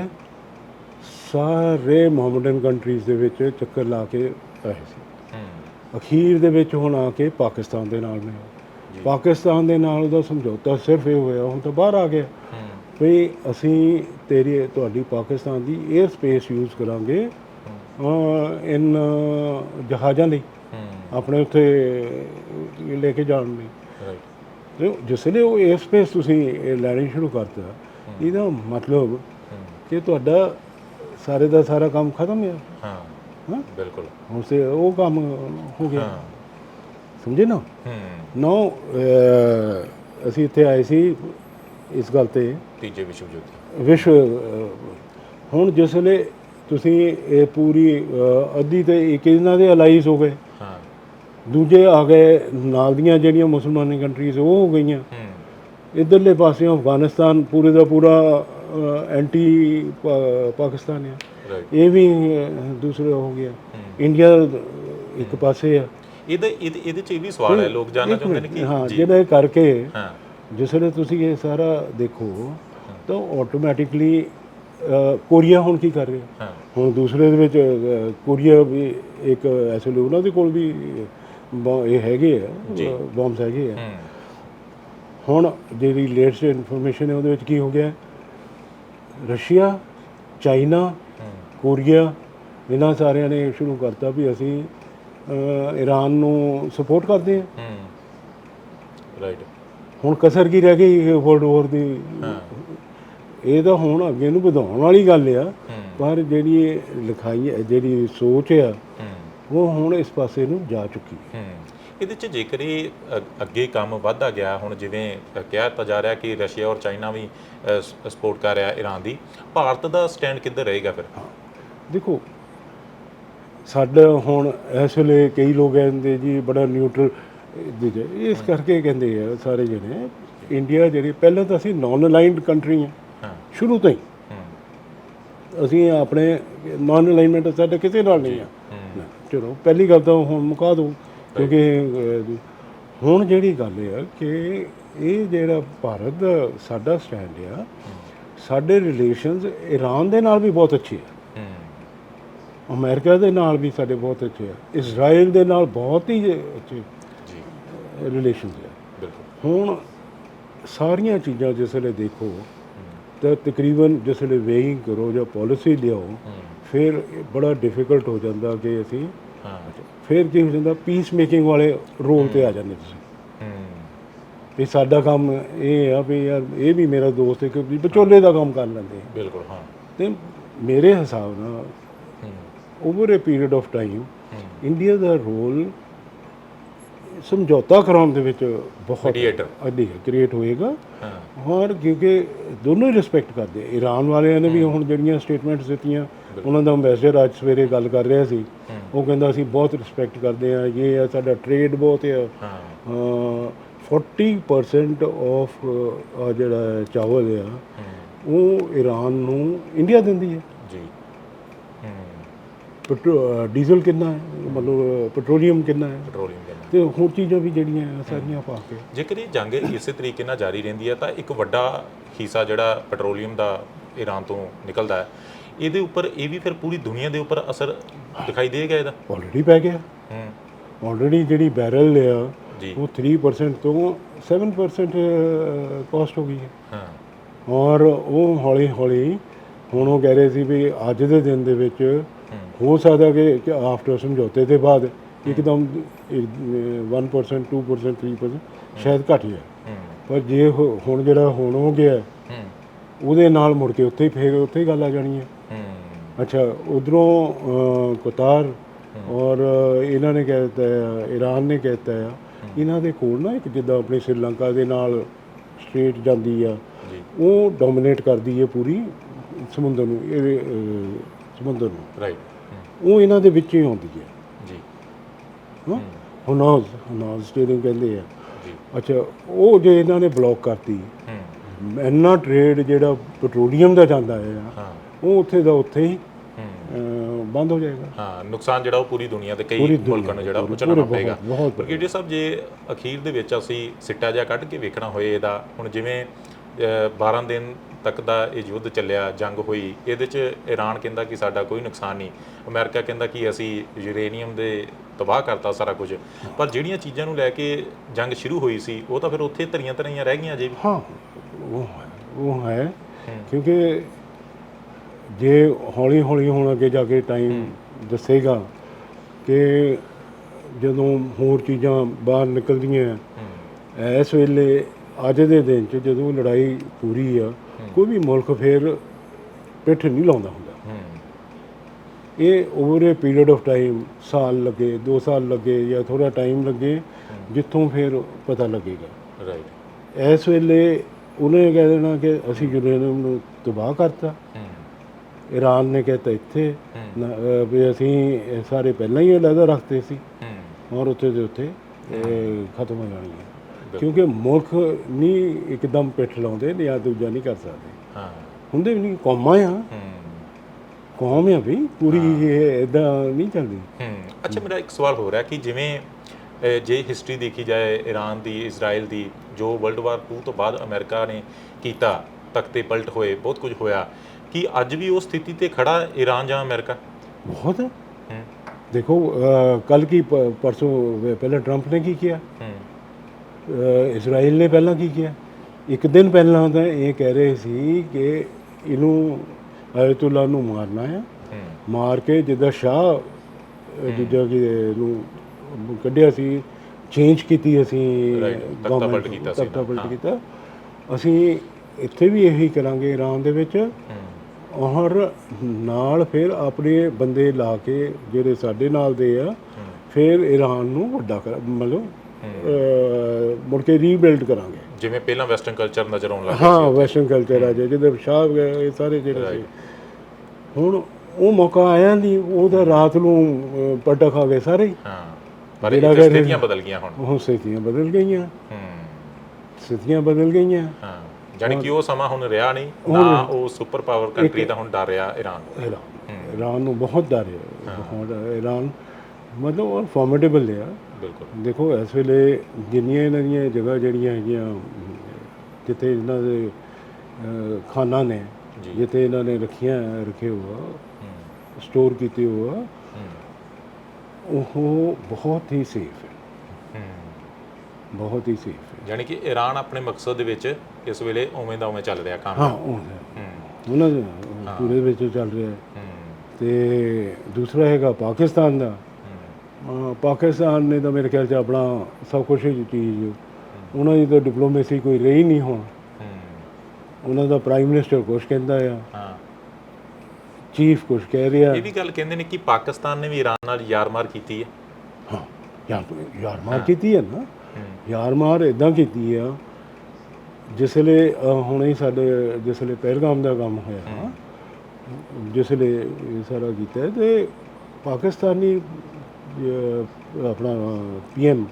[SPEAKER 1] ਸਾਰੇ ਮੁਹੰਮਦਨ ਕੰਟਰੀਜ਼ ਦੇ ਵਿੱਚ ਚੱਕਰ ਲਾ ਕੇ ਆਏ ਸੀ। ਅਖੀਰ ਦੇ ਵਿੱਚ ਹੁਣ ਆ ਕੇ ਪਾਕਿਸਤਾਨ ਦੇ ਨਾਲ ਮਿਲੇ ਪਾਕਿਸਤਾਨ ਦੇ ਨਾਲ ਉਹਦਾ ਸਮਝੌਤਾ ਸਿਰਫ ਇਹ ਹੋਇਆ ਹੁਣ ਤਾਂ ਬਾਹਰ ਆ ਗਿਆ। ਵੀ ਅਸੀਂ ਤੇਰੀ ਤੁਹਾਡੀ ਪਾਕਿਸਤਾਨ ਦੀ 에ਅਰ ਸਪੇਸ ਯੂਜ਼ ਕਰਾਂਗੇ ਇਨ ਜਹਾਜ਼ਾਂ ਲਈ ਆਪਣੇ ਉੱਥੇ ਲੈ ਕੇ ਜਾਣ ਲਈ।
[SPEAKER 2] ਰਾਈਟ
[SPEAKER 1] ਜਿਸ ਵੇਲੇ ਉਹ 에ਅਰ ਸਪੇਸ ਤੁਸੀਂ ਲੈਣੀ ਸ਼ੁਰੂ ਕਰਤਾ ਇਹਦਾ ਮਤਲਬ ਕਿ ਤੁਹਾਡਾ ਸਾਰੇ ਦਾ ਸਾਰਾ ਕੰਮ ਖਤਮ ਹੈ
[SPEAKER 2] ਹਾਂ।
[SPEAKER 1] ਹਾਂ।
[SPEAKER 2] ਬਿਲਕੁਲ।
[SPEAKER 1] ਹੁਣ ਸੇ ਉਹ ਕੰਮ ਹੋ ਗਿਆ।
[SPEAKER 2] ਹਾਂ।
[SPEAKER 1] ਸਮਝੇ ਨਾ?
[SPEAKER 2] ਹੂੰ।
[SPEAKER 1] ਨੋ ਅਸੀਂ ਇੱਥੇ ਆਏ ਸੀ ਇਸ ਗੱਲ ਤੇ।
[SPEAKER 2] ਤੀਜੇ ਵਿਸ਼ਵ ਯੁੱਧ
[SPEAKER 1] ਵਿਸ਼ਵ ਹੁਣ ਜਿਸ ਵੇਲੇ ਤੁਸੀਂ ਇਹ ਪੂਰੀ ਅੱਧੀ ਤੇ ਇੱਕ ਇਹਨਾਂ ਦੇ ਅਲਾਈਜ਼ ਹੋ ਗਏ।
[SPEAKER 2] ਹਾਂ।
[SPEAKER 1] ਦੂਜੇ ਆ ਗਏ ਨਾਲ ਦੀਆਂ ਜਿਹੜੀਆਂ ਮੁਸਲਮਾਨੀ ਕੰਟਰੀਜ਼ ਉਹ ਹੋ ਗਈਆਂ।
[SPEAKER 2] ਹੂੰ।
[SPEAKER 1] ਇਧਰਲੇ ਪਾਸਿਓਂ ਅਫਗਾਨਿਸਤਾਨ ਪੂਰੇ ਦਾ ਪੂਰਾ ਐਂਟੀ ਪਾਕਿਸਤਾਨ ਹੈ ਇਹ ਵੀ ਦੂਸਰਾ ਹੋ ਗਿਆ। ਇੰਡੀਆ ਇੱਕ ਪਾਸੇ ਆ।
[SPEAKER 2] ਇਹਦੇ ਇਹਦੇ ਇਹਦੇ ਚ ਇਹ ਵੀ ਸਵਾਲ ਹੈ ਲੋਕ ਜਾਨਣਾ
[SPEAKER 1] ਇੱਕ
[SPEAKER 2] ਚਾਹੁੰਦੇ ਨੇ
[SPEAKER 1] ਮਿੰਟ, ਹਾਂ
[SPEAKER 2] ਕਿ ਜੀ।
[SPEAKER 1] ਜਿਹੜਾ ਇਹ ਕਰਕੇ
[SPEAKER 2] ਹਾਂ।
[SPEAKER 1] ਜਿਸ ਵੇਲੇ ਤੁਸੀਂ ਇਹ ਸਾਰਾ ਦੇਖੋ ਤਾਂ ਆਟੋਮੈਟਿਕਲੀ ਕੋਰੀਆ ਹੁਣ ਕੀ ਕਰ ਰਿਹਾ?
[SPEAKER 2] ਹਾਂ।
[SPEAKER 1] ਹੁਣ ਦੂਸਰੇ ਦੇ ਵਿੱਚ ਅਹ, ਕੋਰੀਆ ਵੀ ਇੱਕ ਐਸੇ ਲੋਕ ਉਹਨਾਂ ਦੇ ਕੋਲ ਵੀ ਇਹ ਹੈਗੇ ਆ ਬੰਬਸ ਹੈਗੇ ਆ। ਹੁਣ ਜਿਹੜੀ ਲੇਟੈਸਟ ਇਨਫੋਰਮੇਸ਼ਨ ਹੈ ਉਹਦੇ ਵਿੱਚ ਕੀ ਹੋ ਗਿਆ? ਰਸ਼ੀਆ ਚਾਈਨਾ ਕੋਰੀਆ ਇਹਨਾਂ ਸਾਰਿਆਂ ਨੇ ਸ਼ੁਰੂ ਕਰਤਾ ਵੀ ਅਸੀਂ ਈਰਾਨ ਨੂੰ ਸਪੋਰਟ ਕਰਦੇ ਹਾਂ
[SPEAKER 2] ਹੂੰ। ਰਾਈਟ
[SPEAKER 1] ਹੁਣ ਕਸਰ ਕੀ ਰਹਿ ਗਈ ਵਰਲਡ ਵਾਰ ਦੀ?
[SPEAKER 2] ਹਾਂ।
[SPEAKER 1] ਇਹ ਤਾਂ ਹੁਣ ਅੱਗੇ ਨੂੰ ਵਧਾਉਣ ਵਾਲੀ ਗੱਲ ਆ ਪਰ ਜਿਹੜੀ ਲਿਖਾਈ ਹੈ ਜਿਹੜੀ ਸੋਚ ਆ ਉਹ ਹੁਣ ਇਸ ਪਾਸੇ ਨੂੰ ਜਾ ਚੁੱਕੀ ਹੈ।
[SPEAKER 2] ਇਹਦੇ ਚ ਜੇਕਰ ਇਹ ਅੱਗੇ ਕੰਮ ਵੱਧਦਾ ਗਿਆ ਹੁਣ ਜਿਵੇਂ ਕਿਹਾ ਤਾਂ ਜਾ ਰਿਹਾ ਕਿ ਰਸ਼ੀਆ ਔਰ ਚਾਈਨਾ ਵੀ ਸਪੋਰਟ ਕਰ ਰਿਹਾ ਈਰਾਨ ਦੀ ਭਾਰਤ ਦਾ ਸਟੈਂਡ ਕਿੱਧਰ ਰਹੇਗਾ ਫਿਰ?
[SPEAKER 1] ਦੇਖੋ ਸਾਡਾ ਹੁਣ ਇਸ ਵੇਲੇ ਕਈ ਲੋਕ ਕਹਿੰਦੇ ਜੀ ਬੜਾ ਨਿਊਟਰਲ ਇਸ ਕਰਕੇ ਕਹਿੰਦੇ ਆ ਸਾਰੇ ਜਣੇ ਇੰਡੀਆ ਜਿਹੜੀ ਪਹਿਲਾਂ ਤਾਂ ਅਸੀਂ ਨਾਨ ਅਲਾਈਨਡ ਕੰਟਰੀ ਆ।
[SPEAKER 2] ਹਾਂ।
[SPEAKER 1] ਸ਼ੁਰੂ ਤੋਂ ਹੀ। ਅਸੀਂ ਆਪਣੇ ਨਾਨ ਅਲਾਈਨਮੈਂਟ ਸਾਡੇ ਕਿਸੇ ਨਾਲ ਨਹੀਂ ਆ। ਚਲੋ ਪਹਿਲੀ ਗੱਲ ਤਾਂ ਹੁਣ ਮੁਕਾ ਦੋ ਕਿਉਂਕਿ ਹੁਣ ਜਿਹੜੀ ਗੱਲ ਆ ਕਿ ਇਹ ਜਿਹੜਾ ਭਾਰਤ ਦਾ ਸਾਡਾ ਸਟੈਂਡ ਆ ਸਾਡੇ ਰਿਲੇਸ਼ਨਸ ਈਰਾਨ ਦੇ ਨਾਲ ਵੀ ਬਹੁਤ ਅੱਛੇ ਆ। ਅਮਰੀਕਾ ਦੇ ਨਾਲ ਵੀ ਸਾਡੇ ਬਹੁਤ ਅੱਛੇ ਆ। ਇਜ਼ਰਾਈਲ ਦੇ ਨਾਲ ਬਹੁਤ ਹੀ ਅੱਛੇ
[SPEAKER 2] ਜੀ।
[SPEAKER 1] ਰਿਲੇਸ਼ਨਸ ਆ।
[SPEAKER 2] ਬਿਲਕੁਲ।
[SPEAKER 1] ਹੁਣ ਸਾਰੀਆਂ ਚੀਜ਼ਾਂ ਜਿਸ ਵੇਲੇ ਦੇਖੋ ਤਾਂ ਤਕਰੀਬਨ ਜਿਸ ਵੇਲੇ ਵੇਇੰਗ ਕਰੋ ਜਾਂ ਪਾਲਿਸੀ ਲਿਆਓ ਫਿਰ ਬੜਾ ਡਿਫਿਕਲਟ ਹੋ ਜਾਂਦਾ ਕਿ ਅਸੀਂ
[SPEAKER 2] ਹਾਂ।
[SPEAKER 1] ਫਿਰ ਕੀ ਹੋ ਜਾਂਦਾ ਪੀਸ ਮੇਕਿੰਗ ਵਾਲੇ ਰੋਲ ਤੇ ਆ ਜਾਂਦੇ ਤੁਸੀਂ। ਵੀ ਸਾਡਾ ਕੰਮ ਇਹ ਆ ਵੀ ਯਾਰ ਇਹ ਵੀ ਮੇਰਾ ਦੋਸਤ ਹੈ ਕਿ ਵਿਚੋਲੇ ਦਾ ਕੰਮ ਕਰ ਲੈਂਦੇ
[SPEAKER 2] ਬਿਲਕੁਲ ਹਾਂ।
[SPEAKER 1] ਤੇ ਮੇਰੇ ਹਿਸਾਬ ਨਾਲ over uh period of
[SPEAKER 2] time
[SPEAKER 1] India the role ਸਮਝੌਤਾ ਕਰਾਉਣ ਦੇ ਵਿੱਚ ਬਹੁਤ
[SPEAKER 2] Mediator।
[SPEAKER 1] ਅੱਡੀ ਕ੍ਰੀਏਟ ਹੋਏਗਾ।
[SPEAKER 2] ਹਾਂ।
[SPEAKER 1] ਔਰ ਕਿਉਂਕਿ ਦੋਨੋਂ ਹੀ ਰਿਸਪੈਕਟ ਕਰਦੇ। ਆ। ਈਰਾਨ ਵਾਲਿਆਂ ਨੇ ਵੀ ਹੁਣ ਜਿਹੜੀਆਂ ਸਟੇਟਮੈਂਟਸ ਦਿੱਤੀਆਂ ਉਹਨਾਂ ਦਾ ਅੰਬੈਸਡਰ ਅੱਜ ਸਵੇਰੇ ਗੱਲ ਕਰ ਰਿਹਾ ਸੀ। ਉਹ ਕਹਿੰਦਾ ਅਸੀਂ ਬਹੁਤ ਰਿਸਪੈਕਟ ਕਰਦੇ ਆ ਇਹ ਆ ਸਾਡਾ ਟ੍ਰੇਡ ਬਹੁਤ ਆ।
[SPEAKER 2] ਹਾਂ।
[SPEAKER 1] ਅਹ 40% ਆਫ ਜਿਹੜਾ ਚਾਵਲ ਆ ਉਹ ਈਰਾਨ ਨੂੰ ਇੰਡੀਆ ਦਿੰਦੀ ਹੈ। ਡੀਜ਼ਲ ਕਿੰਨਾ ਹੈ? ਮਤਲਬ ਪੈਟਰੋਲੀਅਮ ਕਿੰਨਾ ਹੈ?
[SPEAKER 2] ਪੈਟਰੋਲੀਅਮ ਦਾ
[SPEAKER 1] ਤੇ ਹੋਰ ਚੀਜ਼ਾਂ ਵੀ ਜਿਹੜੀਆਂ ਸਾਰੀਆਂ ਪਾ ਕੇ।
[SPEAKER 2] ਜੇਕਰ ਇਹ ਜੰਗ ਇਸੇ ਤਰੀਕੇ ਨਾਲ ਜਾਰੀ ਰਹਿੰਦੀ ਹੈ ਤਾਂ ਇੱਕ ਵੱਡਾ ਹਿੱਸਾ ਜਿਹੜਾ ਪੈਟਰੋਲੀਅਮ ਦਾ ਈਰਾਨ ਤੋਂ ਨਿਕਲਦਾ ਹੈ ਇਹਦੇ ਉੱਪਰ ਇਹ ਵੀ ਫਿਰ ਪੂਰੀ ਦੁਨੀਆ ਦੇ ਉੱਪਰ ਅਸਰ ਦਿਖਾਈ ਦੇਗਾ ਇਹਦਾ?
[SPEAKER 1] ਆਲਰੇਡੀ ਪੈ ਗਿਆ।
[SPEAKER 2] ਹੂੰ।
[SPEAKER 1] ਆਲਰੇਡੀ ਜਿਹੜੀ ਬੈਰਲ ਆ
[SPEAKER 2] ਜੀ।
[SPEAKER 1] ਉਹ 3% ਤੋਂ 7% ਕਾਸਟ ਹੋ ਗਈ ਹੈ।
[SPEAKER 2] ਹਾਂ।
[SPEAKER 1] ਔਰ ਉਹ ਹੌਲੀ ਹੌਲੀ ਹੁਣ ਉਹ ਕਹਿ ਰਹੇ ਸੀ ਵੀ ਅੱਜ ਦੇ ਦਿਨ ਦੇ ਵਿੱਚ
[SPEAKER 2] ਹੂੰ
[SPEAKER 1] ਸਕਦਾ ਕਿ ਆਫਟਰ ਸਮਝੌਤੇ ਦੇ ਬਾਅਦ ਇੱਕਦਮ 1% 2% 3% ਸ਼ਾਇਦ ਘਟ ਜਾਏ ਪਰ ਜੇ ਹੁਣ ਜਿਹੜਾ ਹੁਣ ਹੋ ਗਿਆ ਉਹਦੇ ਨਾਲ ਮੁੜ ਕੇ ਉੱਥੇ ਹੀ ਫੇਰ ਉੱਥੇ ਹੀ ਗੱਲ ਆ ਜਾਣੀ ਹੈ। ਅੱਛਾ ਉਧਰੋਂ ਕਤਾਰ ਔਰ ਇਹਨਾਂ ਨੇ ਕਹਿ ਦਿੱਤਾ ਹੈ, ਈਰਾਨ ਨੇ ਕਹਿ ਦਿੱਤਾ ਆ। ਇਹਨਾਂ ਦੇ ਕੋਲ ਨਾ ਇੱਕ ਜਿੱਦਾਂ ਆਪਣੀ ਸ੍ਰੀਲੰਕਾ ਦੇ ਨਾਲ ਸਟ੍ਰੇਟ ਜਾਂਦੀ ਆ ਉਹ ਡੋਮੀਨੇਟ ਕਰਦੀ ਹੈ ਪੂਰੀ ਸਮੁੰਦਰ ਨੂੰ ਇਹ ਸਮੁੰਦਰ ਨੂੰ।
[SPEAKER 2] ਰਾਈਟ
[SPEAKER 1] ਉਹ ਇਹਨਾਂ ਦੇ ਵਿੱਚ ਹੀ ਆਉਂਦੀ ਹੈ।
[SPEAKER 2] ਜੀ।
[SPEAKER 1] ਹਾਂ? ਹੁਨਾਜ਼ ਹੁਨਾਜ਼ ਸਟੇਡੀਅਮ ਕਹਿੰਦੇ ਆ। ਅੱਛਾ ਉਹ ਜੇ ਇਹਨਾਂ ਨੇ ਬਲੌਕ ਕਰਤੀ ਇੰਨਾ ਟ੍ਰੇਡ ਜਿਹੜਾ ਪੈਟਰੋਲੀਅਮ ਦਾ ਜਾਂਦਾ ਹੈ
[SPEAKER 2] ਹਾਂ।
[SPEAKER 1] ਉਹ ਉੱਥੇ ਦਾ ਉੱਥੇ ਹੀ ਬੰਦ ਹੋ ਜਾਏਗਾ।
[SPEAKER 2] ਹਾਂ ਨੁਕਸਾਨ ਜਿਹੜਾ ਉਹ ਪੂਰੀ ਦੁਨੀਆ ਤੇ ਕਈ ਮੁਲਕਾਂ ਨੂੰ ਜਿਹੜਾ ਉਹ ਝੱਲਣਾ ਪਏਗਾ। ਬ੍ਰਿਗੇਡੀਅਰ ਸਾਹਿਬ ਜੇ ਅਖੀਰ ਦੇ ਵਿੱਚ ਅਸੀਂ ਸਿੱਟਾ ਜਿਹਾ ਕੱਢ ਕੇ ਵੇਖਣਾ ਹੋਏ ਇਹਦਾ ਹੁਣ ਜਿਵੇਂ 12 ਦਿਨ ਤੱਕ ਦਾ ਇਹ ਯੁੱਧ ਚੱਲਿਆ ਜੰਗ ਹੋਈ। ਇਹਦੇ 'ਚ ਈਰਾਨ ਕਹਿੰਦਾ ਕਿ ਸਾਡਾ ਕੋਈ ਨੁਕਸਾਨ ਨਹੀਂ। ਅਮਰੀਕਾ ਕਹਿੰਦਾ ਕਿ ਅਸੀਂ ਯੂਰੇਨੀਅਮ ਦੇ ਤਬਾਹ ਕਰਤਾ ਸਾਰਾ ਕੁਝ। ਪਰ ਜਿਹੜੀਆਂ ਚੀਜ਼ਾਂ ਨੂੰ ਲੈ ਕੇ ਜੰਗ ਸ਼ੁਰੂ ਹੋਈ ਸੀ ਉਹ ਤਾਂ ਫਿਰ ਉੱਥੇ ਧਰੀਆਂ ਧਰੀਆਂ ਰਹਿ ਗਈਆਂ ਜੇ ਵੀ।
[SPEAKER 1] ਹਾਂ ਉਹ ਹੈ ਉਹ ਹੈ। ਕਿਉਂਕਿ ਜੇ ਹੌਲੀ ਹੌਲੀ ਹੁਣ ਅੱਗੇ ਜਾ ਕੇ ਟਾਈਮ ਦੱਸੇਗਾ ਕਿ ਜਦੋਂ ਹੋਰ ਚੀਜ਼ਾਂ ਬਾਹਰ ਨਿਕਲਦੀਆਂ ਇਸ ਵੇਲੇ ਅੱਜ ਦੇ ਦਿਨ 'ਚ ਜਦੋਂ ਲੜਾਈ ਪੂਰੀ ਆ ਕੋਈ ਵੀ ਮੁਲਕ ਫੇਰ ਪਿੱਠ ਨਹੀਂ ਲਾਉਂਦਾ ਹੁੰਦਾ। ਇਹ over a period of time ਸਾਲ ਲੱਗੇ 2 ਸਾਲ ਲੱਗੇ ਜਾਂ ਥੋੜਾ ਟਾਈਮ ਲੱਗੇ ਜਿੱਥੋਂ ਫਿਰ ਪਤਾ ਲੱਗੇਗਾ।
[SPEAKER 2] ਰਾਈਟ
[SPEAKER 1] ਇਸ ਵੇਲੇ ਉਹਨੇ ਕਹਿ ਦੇਣਾ ਕਿ ਅਸੀਂ ਯੂਰੇਨੀਅਮ ਨੂੰ ਤਬਾਹ ਕਰਤਾ। ਈਰਾਨ ਨੇ ਕਹਿਤਾ ਇੱਥੇ। ਵੀ ਅਸੀਂ ਇਹ ਸਾਰੇ ਪਹਿਲਾਂ ਹੀ ਅਲੱਗ ਰੱਖਤੇ ਸੀ।
[SPEAKER 2] ਹੂੰ।
[SPEAKER 1] ਔਰ ਉੱਥੇ ਦੇ ਉੱਥੇ ਇਹ ਖਤਮ ਹੋ ਜਾਣੀ ਹੈ ਕਿਉਂਕਿ ਮੁਲਕ ਨਹੀਂ ਇੱਕਦਮ ਪਿੱਠ ਲਾਉਂਦੇ ਜਾਂ ਦੂਜਾ ਨਹੀਂ ਕਰ ਸਕਦੇ।
[SPEAKER 2] ਹਾਂ।
[SPEAKER 1] ਹੁੰਦੇ ਵੀ ਨਹੀਂ ਕੌਮਾਂ ਆ। ਕੌਮ ਆ ਵੀ ਪੂਰੀ ਇਹ ਇਦਾਂ ਨਹੀਂ ਚੱਲਦੀ।
[SPEAKER 2] ਹੂੰ। ਅੱਛਾ ਮੇਰਾ ਇੱਕ ਸਵਾਲ ਹੋ ਰਿਹਾ ਕਿ ਜਿਵੇਂ ਜੇ ਹਿਸਟਰੀ ਦੇਖੀ ਜਾਏ ਈਰਾਨ ਦੀ ਇਜ਼ਰਾਈਲ ਦੀ ਜੋ ਵਰਲਡ ਵਾਰ 2 ਤੋਂ ਬਾਅਦ ਅਮਰੀਕਾ ਨੇ ਕੀਤਾ ਤਖਤੇ ਪਲਟ ਹੋਏ ਬਹੁਤ ਕੁਝ ਹੋਇਆ ਕਿ ਅੱਜ ਵੀ ਉਹ ਸਥਿਤੀ ਤੇ ਖੜਾ ਈਰਾਨ ਜਾਂ ਅਮਰੀਕਾ?
[SPEAKER 1] ਬਹੁਤ ਦੇਖੋ ਕੱਲ ਕੀ ਪਰਸੋਂ ਪਹਿਲਾਂ ਟਰੰਪ ਨੇ ਕੀ ਕੀਤਾ ਇਜ਼ਰਾਈਲ ਨੇ ਪਹਿਲਾਂ ਕੀ ਕੀਤਾ ਇੱਕ ਦਿਨ ਪਹਿਲਾਂ ਤਾਂ ਇਹ ਕਹਿ ਰਹੇ ਸੀ ਕਿ ਇਹਨੂੰ ਆਇਤੁੱਲਾ ਨੂੰ ਮਾਰਨਾ ਹੈ। ਮਾਰ ਕੇ ਜਿੱਦਾਂ ਸ਼ਾਹ ਦੂਜਾ ਕਿ ਨੂੰ ਕੱਢਿਆ ਸੀ ਚੇਂਜ ਕੀਤੀ ਅਸੀਂ
[SPEAKER 2] ਪਲਟ ਕੀਤਾ ਸੀ
[SPEAKER 1] ਤਖ਼ਤਾ ਪਲਟ। ਕੀਤਾ। ਅਸੀਂ ਇੱਥੇ ਵੀ ਇਹੀ ਕਰਾਂਗੇ ਈਰਾਨ ਦੇ ਵਿੱਚ। ਔਰ ਨਾਲ ਫਿਰ ਆਪਣੇ ਬੰਦੇ ਲਾ ਕੇ ਜਿਹੜੇ ਸਾਡੇ ਨਾਲ ਦੇ ਆ ਫਿਰ ਈਰਾਨ ਨੂੰ ਵੱਡਾ ਕਰ ਮਤਲਬ ਮੁੜ ਕੇ ਰੀਬਿਲਡ ਕਰਾਂਗੇ।
[SPEAKER 2] ਜਿਵੇਂ ਪਹਿਲਾਂ ਵੈਸਟਰਨ ਕਲਚਰ ਨਜ਼ਰ ਆਉਣ ਲੱਗ ਗਿਆ
[SPEAKER 1] ਹਾਂ ਵੈਸਟਰਨ ਕਲਚਰ ਆ ਜੇ ਜਿਹਦੇ ਸ਼ਾਹ ਵਗੈਰਾ ਇਹ ਸਾਰੇ ਜਿਹੜੇ ਸੀ। ਹੁਣ ਉਹ ਮੌਕਾ ਆਇਆ ਨਹੀਂ ਉਹਦਾ ਰਾਤ ਨੂੰ ਪਟਾ ਖਾ ਗਏ ਸਾਰੇ ਹੀ।
[SPEAKER 2] ਪਰ ਇਹ ਸਥਿਤੀਆਂ ਬਦਲ ਗਈਆਂ ਹੁਣ।
[SPEAKER 1] ਉਹ ਸਥਿਤੀਆਂ ਬਦਲ ਗਈਆਂ।
[SPEAKER 2] ਹੂੰ।
[SPEAKER 1] ਸਥਿਤੀਆਂ ਬਦਲ ਗਈਆਂ।
[SPEAKER 2] ਹਾਂ। ਜਾਨੀ ਕਿ ਉਹ ਸਮਾਂ ਹੁਣ ਰਿਹਾ ਨਹੀਂ ਨਾ ਉਹ ਸੁਪਰ ਪਾਵਰ ਕੰਟਰੀ ਦਾ ਹੁਣ ਡਰ ਰਿਹਾ ਈਰਾਨ
[SPEAKER 1] ਈਰਾਨ ਨੂੰ ਬਹੁਤ ਡਰ ਹੈ। ਬਹੁਤ ਈਰਾਨ ਮਤਲਬ ਉਹ ਫਾਰਮੀਡੇਬਲ ਹੈ
[SPEAKER 2] ਬਿਲਕੁਲ।
[SPEAKER 1] ਦੇਖੋ ਇਸ ਵੇਲੇ ਜਿੰਨੀਆਂ ਇਹਨਾਂ ਦੀਆਂ ਜਗ੍ਹਾ ਜਿਹੜੀਆਂ ਹੈਗੀਆਂ ਜਿੱਥੇ ਇਹਨਾਂ ਦੇ ਅਹ, ਖਾਨਾ ਨੇ
[SPEAKER 2] ਜੀ।
[SPEAKER 1] ਜਿੱਥੇ ਇਹਨਾਂ ਨੇ ਰੱਖੀਆਂ ਰੱਖੇ ਹੋਆ
[SPEAKER 2] ਹੂੰ।
[SPEAKER 1] ਸਟੋਰ ਕੀਤੇ ਹੋਆ
[SPEAKER 2] ਹੂੰ।
[SPEAKER 1] ਉਹ ਬਹੁਤ ਹੀ ਸੇਫ ਹੈ। ਬਹੁਤ ਹੀ ਸੇਫ ਹੈ।
[SPEAKER 2] ਜਾਨੀ ਕਿ ਈਰਾਨ ਆਪਣੇ ਮਕਸਦ ਦੇ ਵਿੱਚ ਇਸ ਵੇਲੇ ਉਵੇਂ ਦਾ ਉਵੇਂ ਚੱਲ ਰਿਹਾ ਕੰਮ
[SPEAKER 1] ਹਾਂ ਉਹ ਹੈ। ਉਹਨਾਂ ਦੇ ਪੂਰੇ ਵਿੱਚ ਚੱਲ ਰਿਹਾ ਹੈ।
[SPEAKER 2] ਹੂੰ।
[SPEAKER 1] ਤੇ ਦੂਸਰਾ ਹੈਗਾ ਪਾਕਿਸਤਾਨ ਦਾ। ਪਾਕਿਸਤਾਨ ਨੇ ਤਾਂ ਮੇਰੇ ਖਿਆਲ 'ਚ ਆਪਣਾ ਸਭ ਕੁਝ ਹੀ ਚੀਜ਼ ਉਹਨਾਂ ਦੀ ਤਾਂ ਡਿਪਲੋਮੇਸੀ ਕੋਈ ਰਹੀ ਨਹੀਂ ਹੁਣ।
[SPEAKER 2] ਹੂੰ।
[SPEAKER 1] ਉਹਨਾਂ ਦਾ ਪ੍ਰਾਈਮ ਮਿਨਿਸਟਰ ਕੁਛ ਕਹਿੰਦਾ ਆ।
[SPEAKER 2] ਹਾਂ।
[SPEAKER 1] ਚੀਫ ਕੁਛ ਕਹਿ ਰਿਹਾ।
[SPEAKER 2] ਇਹ ਵੀ ਗੱਲ ਕਹਿੰਦੇ ਨੇ ਕਿ ਪਾਕਿਸਤਾਨ ਨੇ ਵੀ ਈਰਾਨ ਨਾਲ ਯਾਰਮਾਰ ਕੀਤੀ ਹੈ
[SPEAKER 1] ਹਾਂ ਯਾਰ ਯਾਰ ਮਾਰ ਕੀਤੀ ਹੈ ਨਾ।
[SPEAKER 2] ਹੂੰ।
[SPEAKER 1] ਯਾਰ ਮਾਰ ਇਦਾਂ ਕੀਤੀ ਆ ਜਿਸਲੇ ਹੁਣੇ ਹੀ ਸਾਡੇ ਜਿਸਲੇ ਪਹਿਲਗਾਮ ਦਾ ਕੰਮ ਹੋਇਆ। ਜਿਸਲੇ ਇਹ ਸਾਰਾ ਕੀਤਾ ਤੇ ਪਾਕਿਸਤਾਨੀ ਅਹ, ਆਪਣਾ ਪੀਐਮ।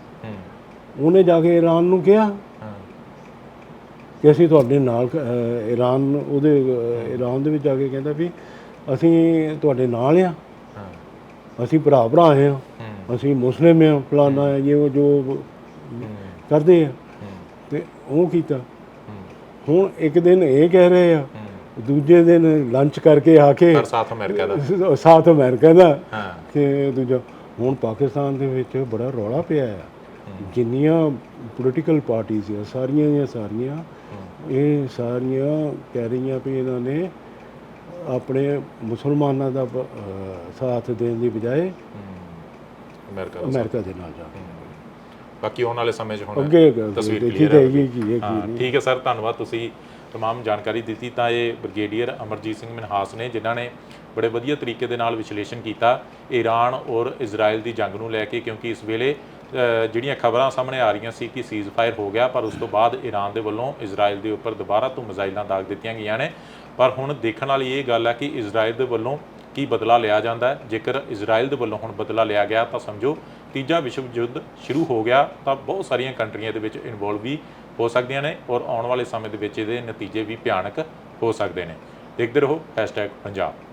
[SPEAKER 1] ਉਹਨੇ ਜਾ ਕੇ ਈਰਾਨ ਨੂੰ ਕਿਹਾ ਕਿ ਅਸੀਂ ਤੁਹਾਡੇ ਨਾਲ ਅਹ, ਈਰਾਨ ਉਹਦੇ ਅਹ, ਈਰਾਨ ਦੇ ਵਿੱਚ ਜਾ ਕੇ ਕਹਿੰਦਾ ਵੀ ਅਸੀਂ ਤੁਹਾਡੇ ਨਾਲ ਆ। ਅਸੀਂ ਭਰਾ ਭਰਾ ਆ।
[SPEAKER 2] ਹੂੰ।
[SPEAKER 1] ਅਸੀਂ ਮੁਸਲਿਮ ਆ ਫਲਾਨਾ ਹੈ। ਇਹ ਉਹ ਜੋ ਕਰਦੇ ਆ। ਤੇ ਉਹ ਕੀਤਾ। ਹੁਣ ਇੱਕ ਦਿਨ ਇਹ ਕਹਿ ਰਹੇ ਆ ਦੂਜੇ ਦਿਨ ਲੰਚ ਕਰਕੇ ਆ ਕੇ
[SPEAKER 2] ਪਰ ਸਾਥ ਅਮਰੀਕਾ ਦਾ।
[SPEAKER 1] ਸਾਊਥ ਅਮਰੀਕਾ ਦਾ
[SPEAKER 2] ਹਾਂ।
[SPEAKER 1] ਕਿ ਦੂਜਾ ਹੁਣ ਪਾਕਿਸਤਾਨ ਦੇ ਵਿੱਚ ਬੜਾ ਰੌਲਾ ਪਿਆ ਆ। ਜਿੰਨੀਆਂ ਪੋਲੀਟੀਕਲ ਪਾਰਟੀਆਂ ਆ ਸਾਰੀਆਂ ਦੀਆਂ ਸਾਰੀਆਂ ਇਹ ਸਾਰੀਆਂ ਕਹਿ ਰਹੀਆਂ ਵੀ ਇਹਨਾਂ ਨੇ ਆਪਣੇ ਮੁਸਲਮਾਨਾਂ ਦਾ ਸਾਥ ਦੇਣ ਦੀ ਬਜਾਏ
[SPEAKER 2] ਹੂੰ। ਅਮਰੀਕਾ ਦਾ
[SPEAKER 1] ਅਮਰੀਕਾ ਦੇ ਨਾਲ ਜਾ
[SPEAKER 2] ਬਾਕੀ ਆਉਣ ਵਾਲੇ ਸਮੇਂ 'ਚ ਹੁਣ ਤਸਵੀਰ
[SPEAKER 1] ਦੇਖੀ
[SPEAKER 2] clear ਹੈ
[SPEAKER 1] ਹੈ
[SPEAKER 2] ਹਾਂ ਠੀਕ ਹੈ ਸਰ ਧੰਨਵਾਦ ਤੁਸੀਂ तमाम ਜਾਣਕਾਰੀ ਦਿੱਤੀ ਤਾਂ ਇਹ ਬ੍ਰਿਗੇਡੀਅਰ ਅਮਰਜੀਤ ਸਿੰਘ ਮਨਹਾਸ ਨੇ ਜਿਨ੍ਹਾਂ ਨੇ ਬੜੇ ਵਧੀਆ ਤਰੀਕੇ ਦੇ ਨਾਲ ਵਿਸ਼ਲੇਸ਼ਣ ਕੀਤਾ ਈਰਾਨ ਔਰ ਇਜ਼ਰਾਈਲ ਦੀ ਜੰਗ ਨੂੰ ਲੈ ਕੇ ਕਿਉਂਕਿ ਇਸ ਵੇਲੇ ਅ, ਜਿਹੜੀਆਂ ਖਬਰਾਂ ਸਾਹਮਣੇ ਆ ਰਹੀਆਂ ਸੀ ਕਿ ਸੀਜ਼ਫਾਇਰ ਹੋ ਗਿਆ ਪਰ ਉਸ ਤੋਂ ਬਾਅਦ ਈਰਾਨ ਦੇ ਵੱਲੋਂ ਇਜ਼ਰਾਈਲ ਦੇ ਉੱਪਰ ਦੁਬਾਰਾ ਤੋਂ ਮਿਜ਼ਾਈਲਾਂ ਦਾਗ ਦਿੱਤੀਆਂ ਗਈਆਂ ਨੇ ਪਰ ਹੁਣ ਦੇਖਣ ਵਾਲੀ ਇਹ ਗੱਲ ਹੈ ਕਿ ਇਜ਼ਰਾਈਲ ਦੇ ਵੱਲੋਂ ਕੀ ਬਦਲਾ ਲਿਆ ਜਾਂਦਾ ਹੈ ਜੇਕਰ ਇਜ਼ਰਾਈਲ ਦੇ ਵੱਲੋਂ ਹੁਣ ਬਦਲਾ ਲਿਆ ਗਿਆ ਤਾਂ ਸਮਝੋ ਤੀਜਾ ਵਿਸ਼ਵ ਯੁੱਧ ਸ਼ੁਰੂ ਹੋ ਗਿਆ ਤਾਂ ਬਹੁਤ ਸਾਰੀਆਂ ਕੰਟਰੀਆਂ ਦੇ ਵਿੱਚ ਇਨਵੋਲਵ ਵੀ ਹੋ ਸਕਦੀਆਂ ਨੇ ਔਰ ਆਉਣ ਵਾਲੇ ਸਮੇਂ ਦੇ ਵਿੱਚ ਇਹਦੇ ਨਤੀਜੇ ਵੀ ਭਿਆਨਕ ਹੋ ਸਕਦੇ ਨੇ। ਦੇਖਦੇ ਰਹੋ #ਪੰਜਾਬ।